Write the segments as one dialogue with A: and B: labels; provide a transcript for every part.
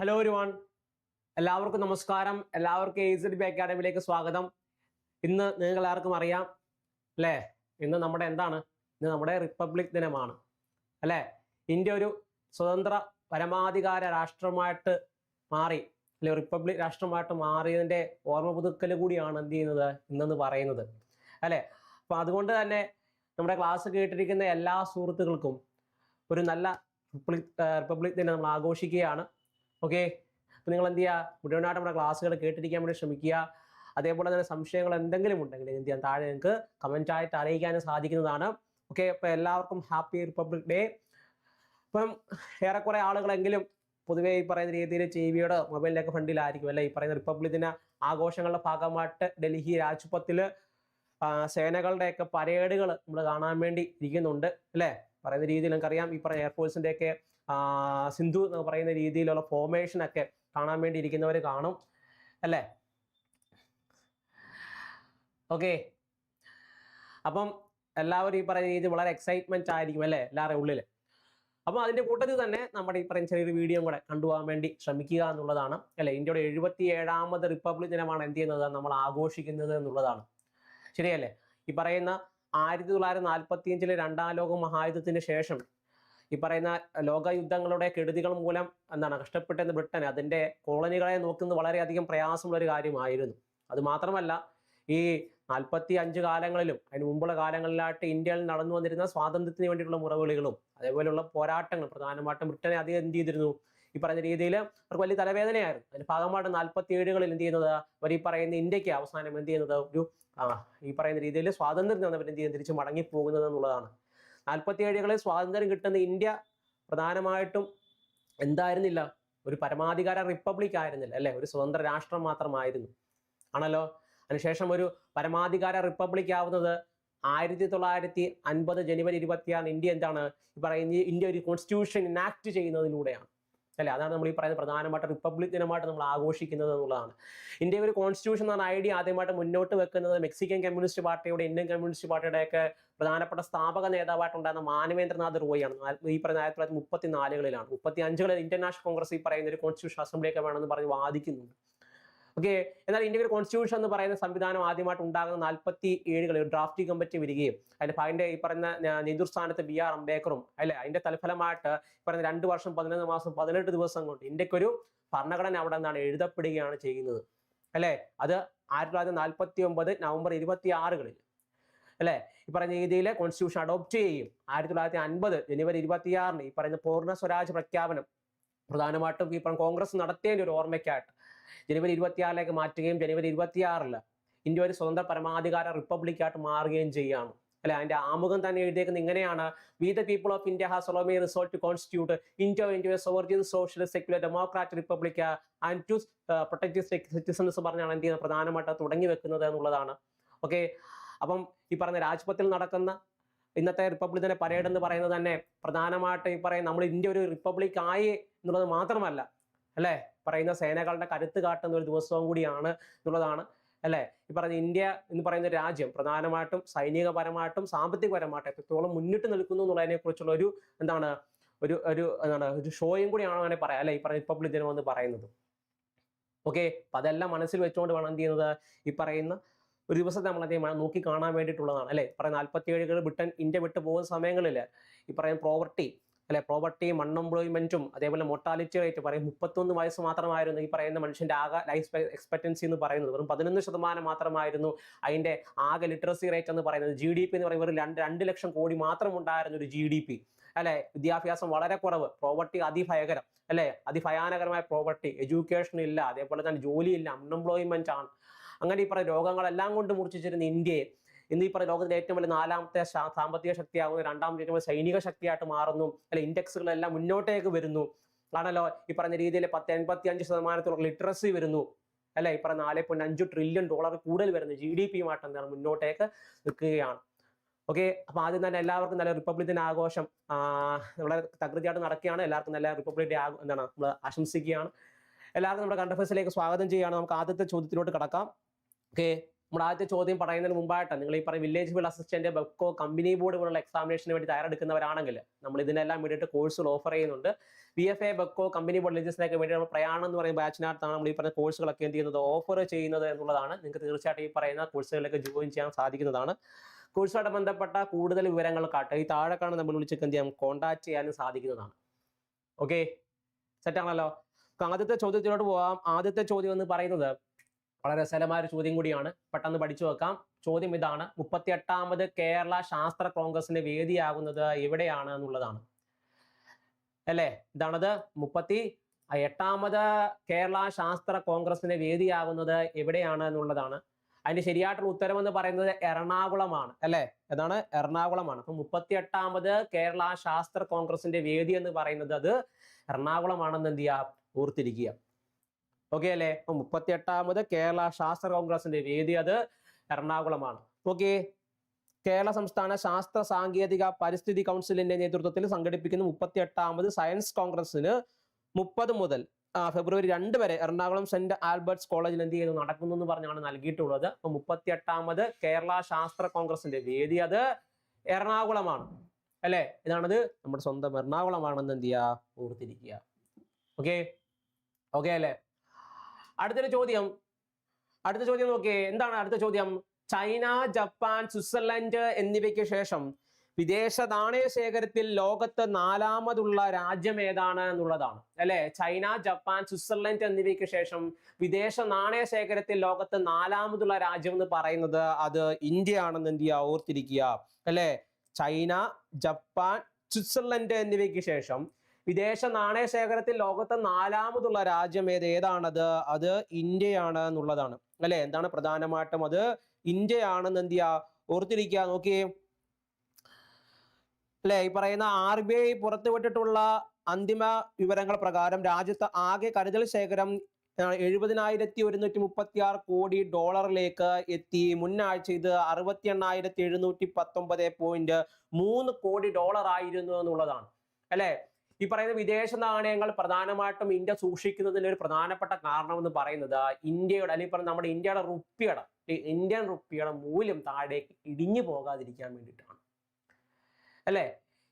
A: Hello ഒരുവാൺ എല്ലാവർക്കും നമസ്കാരം. എല്ലാവർക്കും എ സി ബി അക്കാഡമിയിലേക്ക് സ്വാഗതം. ഇന്ന് നിങ്ങൾ എല്ലാവർക്കും അറിയാം അല്ലേ? ഇന്ന് നമ്മുടെ എന്താണ്? ഇന്ന് നമ്മുടെ റിപ്പബ്ലിക് ദിനമാണ് അല്ലേ? ഇന്ത്യ ഒരു സ്വതന്ത്ര പരമാധികാര രാഷ്ട്രമായിട്ട് മാറി അല്ലെ റിപ്പബ്ലിക് രാഷ്ട്രമായിട്ട് മാറിയതിന്റെ ഓർമ്മ പുതുക്കൽ കൂടിയാണ് എന്ത് ചെയ്യുന്നത്? ഇന്നെന്ന് പറയുന്നത് അല്ലേ? അപ്പം അതുകൊണ്ട് തന്നെ നമ്മുടെ ക്ലാസ് കേട്ടിരിക്കുന്ന എല്ലാ സുഹൃത്തുക്കൾക്കും ഒരു നല്ല റിപ്പബ്ലിക് റിപ്പബ്ലിക് ദിനം നമ്മൾ ആഘോഷിക്കുകയാണ്. ഓക്കെ അപ്പോൾ നിങ്ങൾ എന്ത് ചെയ്യുക മുഴുവനായിട്ട് നമ്മുടെ ക്ലാസ്സുകൾ കേട്ടിരിക്കാൻ വേണ്ടി ശ്രമിക്കുക. അതേപോലെ തന്നെ സംശയങ്ങൾ എന്തെങ്കിലും ഉണ്ടെങ്കിൽ എന്ത് ചെയ്യാം? താഴെ നിങ്ങൾക്ക് കമന്റ് ആയിട്ട് അറിയിക്കാനും സാധിക്കുന്നതാണ്. ഓക്കെ അപ്പോൾ എല്ലാവർക്കും ഹാപ്പി റിപ്പബ്ലിക് ഡേ ഇപ്പം ഏറെക്കുറെ ആളുകളെങ്കിലും പൊതുവേ ഈ പറയുന്ന രീതിയിൽ ടി വിയുടെ മൊബൈലിലൊക്കെ ഫ്രണ്ടിലായിരിക്കും അല്ലെ? ഈ പറയുന്ന റിപ്പബ്ലിക് ദിന ആഘോഷങ്ങളുടെ ഭാഗമായിട്ട് ഡൽഹി രാജ്പഥത്തിൽ സേനകളുടെയൊക്കെ പരേഡുകൾ നമ്മൾ കാണാൻ വേണ്ടി ഇരിക്കുന്നുണ്ട്. അല്ലേ? പറയുന്ന രീതിയിൽ നമുക്കറിയാം ഈ പറയുന്ന എയർഫോഴ്സിന്റെ ഒക്കെ സിന്ധു എന്ന് പറയുന്ന രീതിയിലുള്ള ഫോർമേഷൻ ഒക്കെ കാണാൻ വേണ്ടി ഇരിക്കുന്നവർ കാണും അല്ലേ? ഓക്കെ അപ്പം എല്ലാവരും ഈ പറയുന്ന രീതി വളരെ എക്സൈറ്റ്മെന്റ് ആയിരിക്കും അല്ലേ? എല്ലാവരുടെ ഉള്ളിൽ അപ്പം അതിന്റെ കൂട്ടത്തിൽ തന്നെ നമ്മുടെ ഈ പറയുന്ന ചെറിയൊരു വീഡിയോ കൂടെ കണ്ടുപോകാൻ വേണ്ടി ശ്രമിക്കുക എന്നുള്ളതാണ് അല്ലെ? ഇന്ത്യയുടെ എഴുപത്തി ഏഴാമത് റിപ്പബ്ലിക് ദിനമാണ് എന്ത് ചെയ്യുന്നത്? നമ്മൾ ആഘോഷിക്കുന്നത് എന്നുള്ളതാണ്. ശരിയല്ലേ? ഈ പറയുന്ന ആയിരത്തി തൊള്ളായിരത്തി നാൽപ്പത്തി അഞ്ചിലെ രണ്ടാം ലോക മഹായുദ്ധത്തിന് ശേഷം ഈ പറയുന്ന ലോകയുദ്ധങ്ങളുടെ കെടുതികൾ മൂലം എന്താണ് കഷ്ടപ്പെട്ടെന്ന് ബ്രിട്ടൻ അതിന്റെ കോളനികളെ നോക്കുന്നത് വളരെയധികം പ്രയാസമുള്ള ഒരു കാര്യമായിരുന്നു. അത് മാത്രമല്ല ഈ നാൽപ്പത്തി അഞ്ച് കാലങ്ങളിലും അതിന് മുമ്പുള്ള കാലങ്ങളിലായിട്ട് ഇന്ത്യയിൽ നടന്നു വന്നിരുന്ന സ്വാതന്ത്ര്യത്തിന് വേണ്ടിയിട്ടുള്ള മുറവിളികളും അതേപോലെയുള്ള പോരാട്ടങ്ങൾ പ്രധാനമായിട്ടും ബ്രിട്ടനെ അധികം എന്ത് ചെയ്തിരുന്നു? ഈ പറഞ്ഞ രീതിയിൽ അവർക്ക് വലിയ തലവേദനയായിരുന്നു. അതിന്റെ ഭാഗമായിട്ട് നാൽപ്പത്തി ഏഴുകളിൽ എന്ത് ചെയ്യുന്നത്? അവർ ഈ പറയുന്ന ഇന്ത്യയ്ക്ക് അവസാനം എന്ത് ചെയ്യുന്നത്? ഒരു ഈ പറയുന്ന രീതിയിൽ സ്വാതന്ത്ര്യം തന്നവർ എന്ത് ചെയ്യുന്നത് തിരിച്ച് മടങ്ങി പോകുന്നത് എന്നുള്ളതാണ്. നാൽപ്പത്തി ഏഴുകളിൽ സ്വാതന്ത്ര്യം കിട്ടുന്ന ഇന്ത്യ പ്രധാനമായിട്ടും എന്തായിരുന്നില്ല? ഒരു പരമാധികാര റിപ്പബ്ലിക് ആയിരുന്നില്ല അല്ലെ? ഒരു സ്വതന്ത്ര രാഷ്ട്രം മാത്രമായിരുന്നു. ആണല്ലോ? അതിനുശേഷം ഒരു പരമാധികാര റിപ്പബ്ലിക് ആവുന്നത് ആയിരത്തി തൊള്ളായിരത്തി അൻപത് ജനുവരി ഇരുപത്തിയാറിന് ഇന്ത്യ എന്താണ്? ഈ പറയുന്ന ഇന്ത്യ ഒരു കോൺസ്റ്റിറ്റ്യൂഷൻ ഇനാക്ട് ചെയ്യുന്നതിലൂടെയാണ്. അല്ലെ? അതാണ് നമ്മൾ ഈ പറയുന്ന പ്രധാനമായിട്ട് റിപ്പബ്ലിക് ദിനമായിട്ട് നമ്മൾ ആഘോഷിക്കുന്നത് എന്നുള്ളതാണ്. ഇന്ത്യ ഒരു കോൺസ്റ്റിറ്റ്യൂഷൻ എന്ന ഐഡിയ ആദ്യമായിട്ട് മുന്നോട്ട് വെക്കുന്നത് മെക്സിക്കൻ കമ്മ്യൂണിസ്റ്റ് പാർട്ടിയുടെ ഇന്ത്യൻ കമ്മ്യൂണിസ്റ്റ് പാർട്ടിയുടെ ഒക്കെ പ്രധാനപ്പെട്ട സ്ഥാപക നേതാവായിട്ടുണ്ടായിരുന്ന മാനവേന്ദ്രനാഥ് റോയിയാണ് ഈ പറയുന്ന ആയിരത്തി തൊള്ളായിരത്തി മുപ്പത്തി നാലുകളിലാണ് മുപ്പത്തി അഞ്ചുകളിൽ ഇന്ത്യൻ നാഷണൽ കോൺഗ്രസ് ഈ പറയുന്ന ഒരു കോൺസ്റ്റിറ്റ്യൂഷൻ അസംബ്ലിയൊക്കെ വേണമെന്ന് പറഞ്ഞ് വാദിക്കുന്നുണ്ട്. ഓക്കെ എന്നാൽ ഇന്ത്യൻ കോൺസ്റ്റിറ്റ്യൂഷൻ എന്ന് പറയുന്ന സംവിധാനം ആദ്യമായിട്ട് ഉണ്ടാകുന്ന നാൽപ്പത്തി ഏഴുകളിൽ ഒരു ഡ്രാഫ്റ്റിംഗ് കമ്മിറ്റി വരികയും അതിന്റെ അതിന്റെ ഈ പറയുന്ന നേതൃസ്ഥാനത്ത് ബി ആർ അംബേദ്കറും അല്ലെ? അതിന്റെ തൽഫലമായിട്ട് പറയുന്ന രണ്ട് വർഷം പതിനൊന്ന് മാസം പതിനെട്ട് ദിവസം കൊണ്ട് ഇന്ത്യക്കൊരു ഭരണഘടന അവിടെ നിന്നാണ് എഴുതപ്പെടുകയാണ് ചെയ്യുന്നത്. അല്ലെ? അത് ആയിരത്തി തൊള്ളായിരത്തി നാൽപ്പത്തി ഒമ്പത് നവംബർ ഇരുപത്തി ആറുകളിൽ അല്ലെ? ഈ പറഞ്ഞ രീതിയിൽ കോൺസ്റ്റിറ്റ്യൂഷൻ അഡോപ്റ്റ് ചെയ്യും ആയിരത്തി തൊള്ളായിരത്തി അൻപത് ജനുവരി ഇരുപത്തിയാറിന് ഈ പറയുന്ന പൂർണ സ്വരാജ് പ്രഖ്യാപനം പ്രധാനമായിട്ടും ഈ കോൺഗ്രസ് നടത്തേണ്ട ഒരു ഓർമ്മയ്ക്കായിട്ട് ജനുവരി ഇരുപത്തിയാറിലേക്ക് മാറ്റുകയും ജനുവരി ഇരുപത്തിയാറിൽ ഇന്ത്യ ഒരു സ്വതന്ത്ര പരമാധികാര റിപ്പബ്ലിക് ആയിട്ട് മാറുകയും ചെയ്യുകയാണ് അല്ലെ? അതിന്റെ ആമുഖം തന്നെ എഴുതിയേക്കുന്നത് ഇങ്ങനെയാണ്. We the people of India has solemnly resolved to constitute India India sovereign socialist secular democratic republic and to protect citizens പറഞ്ഞാണ് എന്ത് ചെയ്യുന്നത്? പ്രധാനമായിട്ട് തുടങ്ങി വെക്കുന്നത് എന്നുള്ളതാണ്. ഓക്കെ അപ്പം ഈ പറഞ്ഞ രാജ്പഥിൽ നടക്കുന്ന ഇന്നത്തെ റിപ്പബ്ലിക് ദിന പരേഡ് എന്ന് പറയുന്നത് തന്നെ പ്രധാനമായിട്ട് ഈ പറയുന്ന നമ്മൾ ഇന്ത്യ ഒരു റിപ്പബ്ലിക് ആയി എന്നുള്ളത് മാത്രമല്ല. അല്ലേ? പറയുന്ന സേനകളുടെ കരുത്ത് കാട്ടുന്ന ഒരു ദിവസവും കൂടിയാണ് എന്നുള്ളതാണ് അല്ലേ? ഈ പറഞ്ഞ ഇന്ത്യ എന്ന് പറയുന്ന രാജ്യം പ്രധാനമായിട്ടും സൈനികപരമായിട്ടും സാമ്പത്തികപരമായിട്ടും എത്രത്തോളം മുന്നിട്ട് നിൽക്കുന്നു എന്നുള്ളതിനെ കുറിച്ചുള്ള ഒരു എന്താണ് ഒരു ഒരു എന്താണ് ഒരു ഷോയും കൂടിയാണ് അങ്ങനെ പറയാം അല്ലെ? ഈ പറഞ്ഞ റിപ്പബ്ലിക് ദിനം എന്ന് പറയുന്നത്. ഓക്കെ അപ്പൊ അതെല്ലാം മനസ്സിൽ വെച്ചുകൊണ്ട് വേണം എന്ത് ചെയ്യുന്നത്? ഈ പറയുന്ന ഒരു ദിവസത്തെ അദ്ദേഹം നോക്കി കാണാൻ വേണ്ടിയിട്ടുള്ളതാണ് അല്ലെ? പറയുന്ന നാൽപ്പത്തി ഏഴുകൾ ബ്രിട്ടൻ ഇന്ത്യ വിട്ടു പോകുന്ന സമയങ്ങളിൽ ഈ പറയുന്ന പ്രോവർട്ടി അല്ലെ? പ്രോപ്പർട്ടിയും അൺഎംപ്ലോയ്മെന്റും അതേപോലെ മോർട്ടാലിറ്റി റേറ്റ് പറയും. മുപ്പത്തൊന്ന് വയസ്സ് മാത്രമായിരുന്നു ഈ പറയുന്ന മനുഷ്യന്റെ ആകെ ലൈഫ് എക്സ്പെക്ടൻസി എന്ന് പറയുന്നത്. വെറും പതിനൊന്ന് ശതമാനം മാത്രമായിരുന്നു അതിന്റെ ആകെ ലിറ്ററസി റേറ്റ് എന്ന് പറയുന്നത്. ജി ഡി പി എന്ന് പറയുന്നത് വെറും രണ്ട് രണ്ട് ലക്ഷം കോടി മാത്രം ഉണ്ടായിരുന്ന ഒരു ജി ഡി പി അല്ലെ? വിദ്യാഭ്യാസം വളരെ കുറവ്. പ്രോപ്പർട്ടി അതിഭയകരം അല്ലെ? അതിഭയാനകരമായ പ്രോപ്പർട്ടി എഡ്യൂക്കേഷൻ ഇല്ല. അതേപോലെ തന്നെ ജോലിയില്ല. അൺഎംപ്ലോയ്മെന്റ് ആണ്. അങ്ങനെ ഈ പറയുന്ന രോഗങ്ങളെല്ലാം കൊണ്ട് മുറിച്ചിരുന്ന ഇന്ത്യയെ ഇന്ന് ഈ പറയുന്ന ലോകത്തിലെ ഏറ്റവും വലിയ നാലാമത്തെ സാമ്പത്തിക ശക്തിയാകുന്നു രണ്ടാമത്തെ ഏറ്റവും വലിയ സൈനിക ശക്തിയായിട്ട് മാറുന്നു. അല്ലെ ഇൻഡെക്സുകളെല്ലാം മുന്നോട്ടേക്ക് വരുന്നു. ആണല്ലോ ഈ പറഞ്ഞ രീതിയിൽ പത്ത് എൺപത്തി അഞ്ച് ശതമാനത്തോളം ലിറ്ററസി വരുന്നു. അല്ലെ ഈ പറഞ്ഞ നാല് പോയിന്റ് അഞ്ച് ട്രില്യൺ ഡോളർ കൂടുതൽ വരുന്നു. ജി ഡി പിയുമായിട്ട് എന്താണ് മുന്നോട്ടേക്ക് നിൽക്കുകയാണ്. ഓക്കെ അപ്പൊ ആദ്യം തന്നെ എല്ലാവർക്കും നല്ല റിപ്പബ്ലിക് ദിന ആഘോഷം. നമ്മുടെ തകൃതിയായിട്ട് നടക്കുകയാണ്. എല്ലാവർക്കും നല്ല റിപ്പബ്ലിക് ഡേ എന്താണ് നമ്മൾ ആശംസിക്കുകയാണ്. എല്ലാവർക്കും നമ്മുടെ കണ്ടഫേഴ്സിലേക്ക് സ്വാഗതം ചെയ്യുകയാണ്. നമുക്ക് ആദ്യത്തെ ചോദ്യത്തിലോട്ട് കടക്കാം. ഓക്കെ നമ്മുടെ ആദ്യത്തെ ചോദ്യം പറയുന്നതിന് മുമ്പായിട്ട് നിങ്ങൾ ഈ പറയും village field assistant Bevco company board പോലുള്ള എക്സാമിനേഷന് വേണ്ടി തയ്യാറെടുക്കുന്നവരാണെങ്കിൽ നമ്മൾ ഇതിനെല്ലാം വേണ്ടിയിട്ട് കോഴ്സുകൾ ഓഫർ ചെയ്യുന്നുണ്ട്. B F A Bevco company board ലെജിസിനൊക്കെ വേണ്ടി നമ്മൾ പ്രയാണം എന്ന് പറയുന്ന ബാച്ചിനകത്താണ് നമ്മൾ ഈ പറഞ്ഞ കോഴ്സുകളൊക്കെ എന്ത് ചെയ്യുന്നത് ഓഫർ ചെയ്യുന്നത് എന്നുള്ളതാണ്. നിങ്ങൾക്ക് തീർച്ചയായിട്ടും ഈ പറയുന്ന കോഴ്സുകളിലേക്ക് ജോയിൻ ചെയ്യാൻ സാധിക്കുന്നതാണ്. കോഴ്സുമായിട്ട് ബന്ധപ്പെട്ട കൂടുതൽ വിവരങ്ങൾ വിവരങ്ങൾക്കാട്ട് ഈ താഴെക്കാണ് നമ്മൾ വിളിച്ച് എന്ത് ചെയ്യാം? കോൺടാക്ട് ചെയ്യാനും സാധിക്കുന്നതാണ്. ഓക്കെ സെറ്റ് ആണല്ലോ? അപ്പൊ ആദ്യത്തെ ചോദ്യത്തിലോട്ട് പോവാം. ആദ്യത്തെ ചോദ്യം എന്ന് പറയുന്നത് വളരെ രസകരമായ ഒരു ചോദ്യം കൂടിയാണ്. പെട്ടെന്ന് പഠിച്ചു വെക്കാം. ചോദ്യം ഇതാണ്. മുപ്പത്തി എട്ടാമത് കേരള ശാസ്ത്ര കോൺഗ്രസിന്റെ വേദിയാകുന്നത് എവിടെയാണ് എന്നുള്ളതാണ്. അല്ലേ? ഇതാണത്. മുപ്പത്തി എട്ടാമത് കേരള ശാസ്ത്ര കോൺഗ്രസിന്റെ വേദിയാകുന്നത് എവിടെയാണ് എന്നുള്ളതാണ്. അതിന്റെ ശരിയായിട്ടുള്ള ഉത്തരം എന്ന് പറയുന്നത് എറണാകുളമാണ്. അല്ലെ? ഏതാണ്? എറണാകുളമാണ്. അപ്പൊ മുപ്പത്തി എട്ടാമത് കേരള ശാസ്ത്ര കോൺഗ്രസിന്റെ വേദി എന്ന് പറയുന്നത് അത് എറണാകുളമാണെന്ന് എന്ത് ചെയ്യുക? ഓർത്തിരിക്കുക. ഓക്കെ അല്ലേ അപ്പൊ മുപ്പത്തി എട്ടാമത് കേരള ശാസ്ത്ര കോൺഗ്രസിന്റെ വേദി അത് എറണാകുളമാണ്. ഓക്കെ കേരള സംസ്ഥാന ശാസ്ത്ര സാങ്കേതിക പരിസ്ഥിതി കൗൺസിലിന്റെ നേതൃത്വത്തിൽ സംഘടിപ്പിക്കുന്ന മുപ്പത്തി എട്ടാമത് സയൻസ് കോൺഗ്രസിന് മുപ്പത് മുതൽ ഫെബ്രുവരി രണ്ട് വരെ എറണാകുളം സെന്റ് ആൽബർട്ട്സ് കോളേജിൽ എന്ത് ചെയ്യുന്നു നടക്കുന്നു എന്ന് പറഞ്ഞാണ് നൽകിയിട്ടുള്ളത്. അപ്പൊ മുപ്പത്തി എട്ടാമത് കേരള ശാസ്ത്ര കോൺഗ്രസിന്റെ വേദി അത് എറണാകുളമാണ്. അല്ലെ? ഇതാണത് നമ്മുടെ സ്വന്തം എറണാകുളമാണെന്ന് എന്ത് ചെയ്യുക ഓർത്തിരിക്കുക. ഓക്കെ? ഓക്കെ അല്ലേ അടുത്തൊരു ചോദ്യം. അടുത്ത ചോദ്യം നോക്കിയേ എന്താണ് അടുത്ത ചോദ്യം? ചൈന ജപ്പാൻ സ്വിറ്റ്സർലൻഡ് എന്നിവയ്ക്ക് ശേഷം വിദേശ നാണയ ശേഖരത്തിൽ ലോകത്ത് നാലാമതുള്ള രാജ്യം ഏതാണ് എന്നുള്ളതാണ്. അല്ലെ? ചൈന ജപ്പാൻ സ്വിറ്റ്സർലൻഡ് എന്നിവയ്ക്ക് ശേഷം വിദേശ നാണയ ശേഖരത്തിൽ ലോകത്ത് നാലാമതുള്ള രാജ്യം എന്ന് പറയുന്നത് അത് ഇന്ത്യ ആണെന്ന് ചെയ്യുക? ഓർത്തിരിക്കുക. അല്ലെ? ചൈന ജപ്പാൻ സ്വിറ്റ്സർലൻഡ് എന്നിവയ്ക്ക് ശേഷം വിദേശ നാണയ ശേഖരത്തിൽ ലോകത്തെ നാലാമതുള്ള രാജ്യം ഏത്? ഏതാണത്? അത് ഇന്ത്യയാണ് എന്നുള്ളതാണ് അല്ലെ? എന്താണ് പ്രധാനമായിട്ടും അത്? ഇന്ത്യയാണെന്ന് എന്ത് ചെയ്യുക ഓർത്തിരിക്കുക നോക്കിയേ. അല്ലെ? ഈ പറയുന്ന ആർ ബി ഐ പുറത്തുവിട്ടിട്ടുള്ള അന്തിമ വിവരങ്ങൾ പ്രകാരം രാജ്യത്ത് ആകെ കരുതൽ ശേഖരം എഴുപതിനായിരത്തി ഒരുന്നൂറ്റി മുപ്പത്തി ആറ് കോടി ഡോളറിലേക്ക് എത്തി. മുന്നാഴ്ച ഇത് അറുപത്തി എണ്ണായിരത്തി എഴുന്നൂറ്റി പത്തൊമ്പത് പോയിന്റ് മൂന്ന് കോടി ഡോളർ ആയിരുന്നു എന്നുള്ളതാണ്. അല്ലെ? ഈ പറയുന്ന വിദേശ നാണയങ്ങൾ പ്രധാനമായിട്ടും ഇന്ത്യ സൂക്ഷിക്കുന്നതിന്റെ ഒരു പ്രധാനപ്പെട്ട കാരണം എന്ന് പറയുന്നത് ഇന്ത്യയുടെ അല്ലെങ്കിൽ പറഞ്ഞ നമ്മുടെ ഇന്ത്യയുടെ റുപ്പിയുടെ ഇന്ത്യൻ റുപ്പിയുടെ മൂല്യം താഴേക്ക് ഇടിഞ്ഞു പോകാതിരിക്കാൻ വേണ്ടിയിട്ടാണ്. അല്ലേ?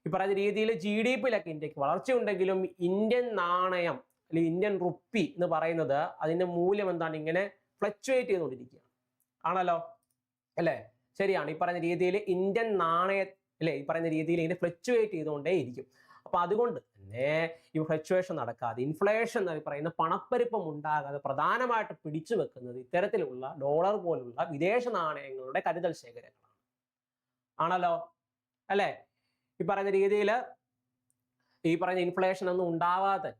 A: ഈ പറയുന്ന രീതിയിൽ ജി ഡി പിയിലൊക്കെ ഇന്ത്യയ്ക്ക് വളർച്ചയുണ്ടെങ്കിലും ഇന്ത്യൻ നാണയം അല്ലെങ്കിൽ ഇന്ത്യൻ റുപ്പി എന്ന് പറയുന്നത് അതിന്റെ മൂല്യം എന്താണ്? ഇങ്ങനെ ഫ്ലക്ച്വേറ്റ് ചെയ്തുകൊണ്ടിരിക്കുകയാണ്. ആണല്ലോ? അല്ലേ? ശരിയാണ്. ഈ പറയുന്ന രീതിയിൽ ഇന്ത്യൻ നാണയ അല്ലേ? ഈ പറയുന്ന രീതിയിൽ ഇങ്ങനെ ഫ്ലക്ച്വേറ്റ് ചെയ്തുകൊണ്ടേ ഇരിക്കും അപ്പൊ അതുകൊണ്ട് തന്നെ ഈ ഫ്ലക്ച്വേഷൻ നടക്കാതെ ഇൻഫ്ലേഷൻ എന്ന് പറയുന്ന പണപ്പെരുപ്പം ഉണ്ടാകാതെ പ്രധാനമായിട്ട് പിടിച്ചു വെക്കുന്നത് ഇത്തരത്തിലുള്ള ഡോളർ പോലുള്ള വിദേശ നാണയങ്ങളുടെ കരുതൽ ശേഖരങ്ങളാണ്. ആണല്ലോ? അല്ലെ? ഈ പറയുന്ന രീതിയിൽ ഈ പറയുന്ന ഇൻഫ്ലേഷൻ ഒന്നും ഉണ്ടാവാതെ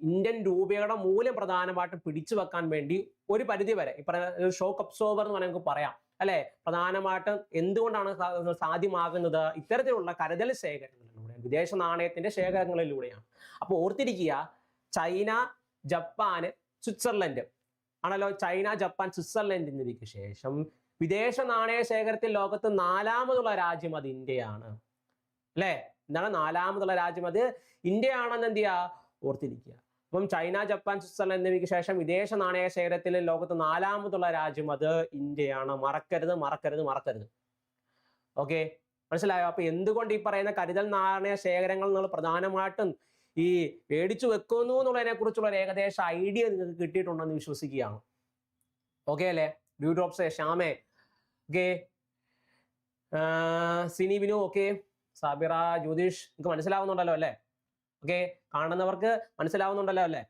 A: ഇന്ത്യൻ രൂപയുടെ മൂല്യം പ്രധാനമായിട്ടും പിടിച്ചു വെക്കാൻ വേണ്ടി ഒരു പരിധി വരെ ഈ പറയുന്ന ഷോക്ക് അബ്സോർബർ എന്ന് നമുക്ക് പറയാം. അല്ലെ? പ്രധാനമായിട്ടും എന്തുകൊണ്ടാണ് സാധ്യമാകുന്നത്? ഇത്തരത്തിലുള്ള കരുതൽ ശേഖരങ്ങളിലൂടെ. വിദേശ നാണയത്തിന്റെ ശേഖരങ്ങളിലൂടെയാണ്. അപ്പോൾ ഓർത്തിരിക്കുക ചൈന ജപ്പാന് സ്വിറ്റ്സർലൻഡ്. ആണല്ലോ? ചൈന ജപ്പാൻ സ്വിറ്റ്സർലൻഡ് എന്നിവയ്ക്ക് ശേഷം വിദേശ നാണയ ശേഖരത്തിൽ ലോകത്ത് നാലാമതുള്ള രാജ്യം അത് ഇന്ത്യയാണ്. അല്ലേ? എന്താണ് നാലാമതുള്ള രാജ്യം അത്? ഇന്ത്യയാണെന്ന് എന്ത് ചെയ്യുക? ഓർത്തിരിക്കുക. അപ്പം ചൈന ജപ്പാൻ സ്വിറ്റ്സർലൻഡ് എന്നിവയ്ക്ക് ശേഷം വിദേശ നാണയ ശേഖരത്തിൽ ലോകത്ത് നാലാമതുള്ള രാജ്യം അത് ഇന്ത്യയാണ്. മറക്കരുത് മറക്കരുത് മറക്കരുത്. ഓക്കെ? മനസ്സിലായോ? അപ്പൊ എന്തുകൊണ്ട് ഈ പറയുന്ന കരുതൽ നാണയ ശേഖരങ്ങൾ നിങ്ങൾ പ്രധാനമായിട്ടും ഈ മേടിച്ചു വെക്കുന്നു എന്നുള്ളതിനെ കുറിച്ചുള്ള ഒരു ഏകദേശ ഐഡിയ നിങ്ങൾക്ക് കിട്ടിയിട്ടുണ്ടെന്ന് വിശ്വസിക്കുകയാണ്. ഓക്കെ അല്ലേ? ഡ്യൂ ഡ്രോപ്സ് ശ്യാമേ ഓക്കെ സിനി ബിനു ഓക്കെ സാബിറ ജ്യോതിഷ് നിങ്ങൾക്ക് മനസ്സിലാവുന്നുണ്ടല്ലോ അല്ലേ? ഓക്കെ കാണുന്നവർക്ക് മനസ്സിലാവുന്നുണ്ടല്ലോ അല്ലേ?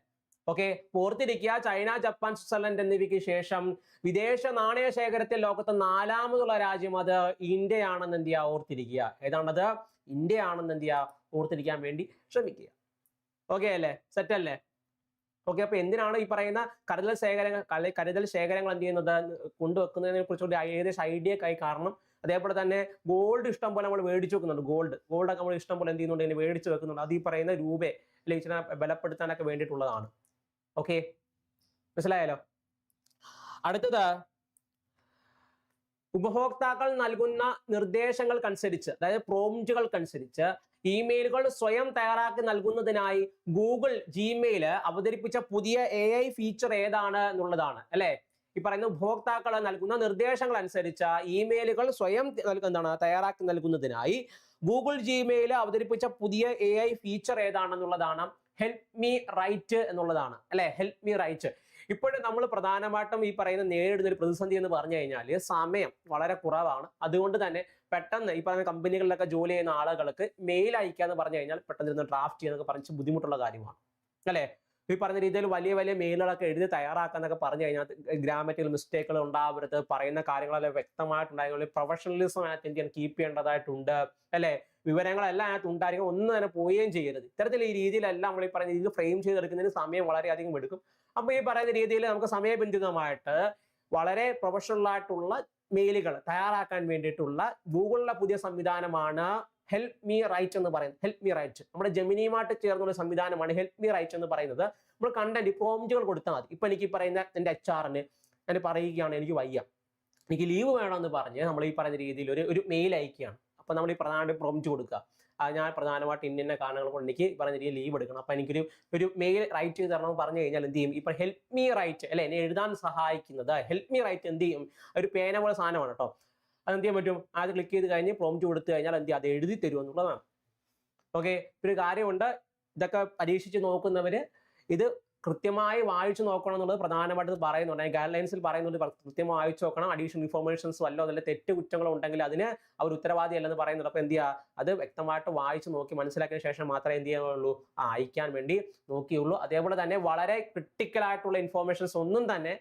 A: ഓക്കെ ഓർത്തിരിക്കുക ചൈന ജപ്പാൻ സ്വിറ്റ്സർലൻഡ് എന്നിവയ്ക്ക് ശേഷം വിദേശ നാണയ ശേഖരത്തിൽ ലോകത്ത് നാലാമതുള്ള രാജ്യം അത് ഇന്ത്യയാണെന്ന് എന്ത് ചെയ്യുക? ഓർത്തിരിക്കുക. ഏതാണത്? ഇന്ത്യയാണെന്ന് എന്ത് ചെയ്യുക? ഓർത്തിരിക്കാൻ വേണ്ടി ശ്രമിക്കുക. ഓക്കെ അല്ലേ? സെറ്റ് അല്ലേ? ഓക്കെ അപ്പൊ എന്തിനാണ് ഈ പറയുന്ന കരുതൽ ശേഖരങ്ങൾ കരുതൽ ശേഖരങ്ങൾ എന്ത് ചെയ്യുന്നത്? കൊണ്ടുവെക്കുന്നതിനെ കുറിച്ചുള്ള ഏകദേശം ഐഡിയ ആയി കാരണം അതേപോലെ തന്നെ ഗോൾഡ് ഇഷ്ടം പോലെ നമ്മൾ മേടിച്ചു വെക്കുന്നുണ്ട്. ഗോൾഡ് ഗോൾഡ് ഒക്കെ നമ്മൾ ഇഷ്ടം പോലെ എന്ത് ചെയ്യുന്നുണ്ട്? ഇങ്ങനെ മേടിച്ചു വെക്കുന്നുണ്ട്. അത് ഈ പറയുന്ന രൂപ അല്ലെങ്കിൽ ബലപ്പെടുത്താനൊക്കെ വേണ്ടിയിട്ടുള്ളതാണ്. ഓക്കെ. മനസ്സിലായാലോ അടുത്തത് ഉപഭോക്താക്കൾ നൽകുന്ന നിർദ്ദേശങ്ങൾക്കനുസരിച്ച് അതായത് പ്രോംറ്റുകൾക്കനുസരിച്ച് ഇമെയിലുകൾ സ്വയം തയ്യാറാക്കി നൽകുന്നതിനായി ഗൂഗിൾ ജിമെയിൽ അവതരിപ്പിച്ച പുതിയ എ ഐ ഫീച്ചർ ഏതാണ് എന്നുള്ളതാണ് അല്ലെ? ഈ പറയുന്ന ഉപഭോക്താക്കൾ നൽകുന്ന നിർദ്ദേശങ്ങൾ അനുസരിച്ച് ഇമെയിലുകൾ സ്വയം എന്താണ് തയ്യാറാക്കി നൽകുന്നതിനായി ഗൂഗിൾ ജിമെയിൽ അവതരിപ്പിച്ച പുതിയ എ ഐ ഫീച്ചർ ഏതാണെന്നുള്ളതാണ് ഹെൽപ്പ് മീ റൈറ്റ് എന്നുള്ളതാണ് അല്ലെ? ഹെൽപ്പ് മീ റൈറ്റ് ഇപ്പോഴും നമ്മൾ പ്രധാനമായിട്ടും ഈ പറയുന്ന നേരിടുന്ന ഒരു പ്രതിസന്ധി എന്ന് പറഞ്ഞു കഴിഞ്ഞാൽ സമയം വളരെ കുറവാണ്. അതുകൊണ്ട് തന്നെ പെട്ടെന്ന് ഈ പറയുന്ന കമ്പനികളിലൊക്കെ ജോലി ചെയ്യുന്ന ആളുകൾക്ക് മെയിൽ അയക്കുക എന്ന് പറഞ്ഞു കഴിഞ്ഞാൽ പെട്ടെന്ന് ഇരുന്ന് ഡ്രാഫ്റ്റ് ചെയ്യുന്നൊക്കെ പറഞ്ഞ് ബുദ്ധിമുട്ടുള്ള കാര്യമാണ്. അല്ലേ? ഈ പറഞ്ഞ രീതിയിൽ വലിയ വലിയ മെയിലുകളൊക്കെ എഴുതി തയ്യാറാക്കാന്നൊക്കെ പറഞ്ഞു കഴിഞ്ഞാൽ ഗ്രാമറ്റിക്കൽ മിസ്റ്റേക്കുകൾ ഉണ്ടാവരുത്. പറയുന്ന കാര്യങ്ങളെല്ലാം വ്യക്തമായിട്ടുണ്ടായിരുന്നു പ്രൊഫഷണലിസം അതിനകത്ത് എനിക്ക് കീപ്പ് ചെയ്യേണ്ടതായിട്ടുണ്ട്. അല്ലേ? വിവരങ്ങളെല്ലാം അതിനകത്ത് ഉണ്ടായിരിക്കും. ഒന്നും തന്നെ പോവുകയും ചെയ്യരുത്. ഇത്തരത്തിൽ ഈ രീതിയിലെല്ലാം നമ്മൾ ഈ പറഞ്ഞ രീതിയിൽ ഫ്രെയിം ചെയ്തെടുക്കുന്നതിന് സമയം വളരെയധികം എടുക്കും. അപ്പൊ ഈ പറയുന്ന രീതിയിൽ നമുക്ക് സമയബന്ധിതമായിട്ട് വളരെ പ്രൊഫഷണൽ ആയിട്ടുള്ള മെയിലുകൾ തയ്യാറാക്കാൻ വേണ്ടിയിട്ടുള്ള ഗൂഗിളിലെ പുതിയ സംവിധാനമാണ് ഹെൽപ്പ് മീ റൈറ്റ് എന്ന് പറയുന്നത്. ഹെൽപ്പ് മീ റൈറ്റ് നമ്മുടെ ജെമിനിയുമായിട്ട് ചേർന്നുള്ള സംവിധാനമാണ് ഹെൽപ്പ് മീ റൈറ്റ് എന്ന് പറയുന്നത്. നമ്മൾ കണ്ടന്റ് പ്രോംറ്റുകൾ കൊടുത്താൽ മതി. ഇപ്പൊ എനിക്ക് പറയുന്ന എന്റെ എച്ച് ആറിന് ഞാൻ പറയുകയാണ് എനിക്ക് വയ്യ. എനിക്ക് ലീവ് വേണമെന്ന് പറഞ്ഞ് നമ്മൾ ഈ പറയുന്ന രീതിയിൽ ഒരു ഒരു മെയിൽ അയക്കുകയാണ്. അപ്പൊ നമ്മൾ ഈ പ്രധാനമായിട്ട് പ്രോംറ്റ് കൊടുക്കുക. ഞാൻ പ്രധാനമായിട്ട് ഇന്ന കാരണങ്ങൾ കൊണ്ട് എനിക്ക് പറഞ്ഞ രീതിയിൽ ലീവ് എടുക്കണം. അപ്പൊ എനിക്കൊരു ഒരു മെയിൽ റൈറ്റ് ചെയ്ത് തരണം പറഞ്ഞു കഴിഞ്ഞാൽ എന്ത് ചെയ്യും? ഇപ്പൊ ഹെൽപ്പ് മീ റൈറ്റ് അല്ലെ? എന്നെ എഴുതാൻ സഹായിക്കുന്നത്. ഹെൽപ്പ് മീ റൈറ്റ് എന്ത് ചെയ്യും? ഒരു പേന പോലെ സാധനമാണ് കേട്ടോ. അത് എന്ത് ചെയ്യാൻ പറ്റും? അത് ക്ലിക്ക് ചെയ്ത് കഴിഞ്ഞ് പ്രോംറ്റ് കൊടുത്തു കഴിഞ്ഞാൽ എന്ത് അത് എഴുതി തരും എന്നുള്ളതാണ്. ഓക്കെ ഒരു കാര്യമുണ്ട്. ഇതൊക്കെ പരീക്ഷിച്ച് നോക്കുന്നവര് ഇത് കൃത്യമായി വായിച്ചു നോക്കണം എന്നുള്ളത് പ്രധാനമായിട്ട് പറയുന്നുണ്ട്. ഗൈഡ് ലൈൻസിൽ പറയുന്നുണ്ട്. കൃത്യമായി വായിച്ചു നോക്കണം. അഡീഷണൽ ഇൻഫോർമേഷൻസ് വല്ലോ അതിൽ തെറ്റ് കുറ്റങ്ങളോ ഉണ്ടെങ്കിൽ അതിന് അവർ ഉത്തരവാദി അല്ലെന്ന് പറയുന്നുണ്ട്. അപ്പൊ എന്ത് ചെയ്യുക? അത് വ്യക്തമായിട്ട് വായിച്ചു നോക്കി മനസ്സിലാക്കിയ ശേഷം മാത്രമേ എന്ത് ചെയ്യാനുള്ളൂ? അയക്കാൻ വേണ്ടി നോക്കിയുള്ളൂ. അതേപോലെ തന്നെ വളരെ ക്രിട്ടിക്കൽ ആയിട്ടുള്ള ഇൻഫോർമേഷൻസ് ഒന്നും തന്നെ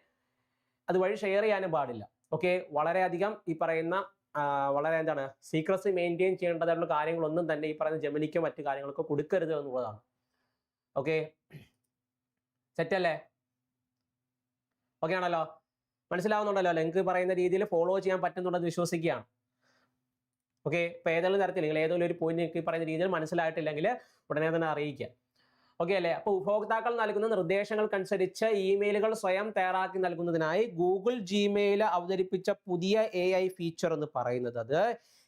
A: അതുവഴി ഷെയർ ചെയ്യാനും പാടില്ല. ഓക്കെ വളരെയധികം ഈ പറയുന്ന വളരെ എന്താണ് സീക്രസി മെയിന്റെയിൻ ചെയ്യേണ്ടതായിട്ടുള്ള കാര്യങ്ങളൊന്നും തന്നെ ഈ പറയുന്ന ജമിനിക്കോ മറ്റു കാര്യങ്ങളൊക്കെ കൊടുക്കരുത് എന്നുള്ളതാണ്. ഓക്കെ സെറ്റ് അല്ലേ ഓക്കെ ആണല്ലോ? മനസ്സിലാവുന്നുണ്ടല്ലോ? നിങ്ങൾക്ക് പറയുന്ന രീതിയിൽ ഫോളോ ചെയ്യാൻ പറ്റുന്നുണ്ടെന്ന് വിശ്വസിക്കുകയാണ്. ഓക്കെ ഇപ്പൊ ഏതെങ്കിലും തരത്തിൽ നിങ്ങൾ ഏതെങ്കിലും ഒരു പോയിന്റ് നിങ്ങൾക്ക് പറയുന്ന രീതിയിൽ മനസ്സിലായിട്ടില്ലെങ്കിൽ ഉടനെ തന്നെ അറിയിക്കുക. ഓക്കെ അല്ലേ? അപ്പോൾ ഉപഭോക്താക്കൾ നൽകുന്ന നിർദ്ദേശങ്ങൾക്കനുസരിച്ച് ഇമെയിലുകൾ സ്വയം തയ്യാറാക്കി നൽകുന്നതിനായി ഗൂഗിൾ ജിമെയിൽ അവതരിപ്പിച്ച പുതിയ എ ഐ ഫീച്ചർ എന്ന് പറയുന്നത് അത്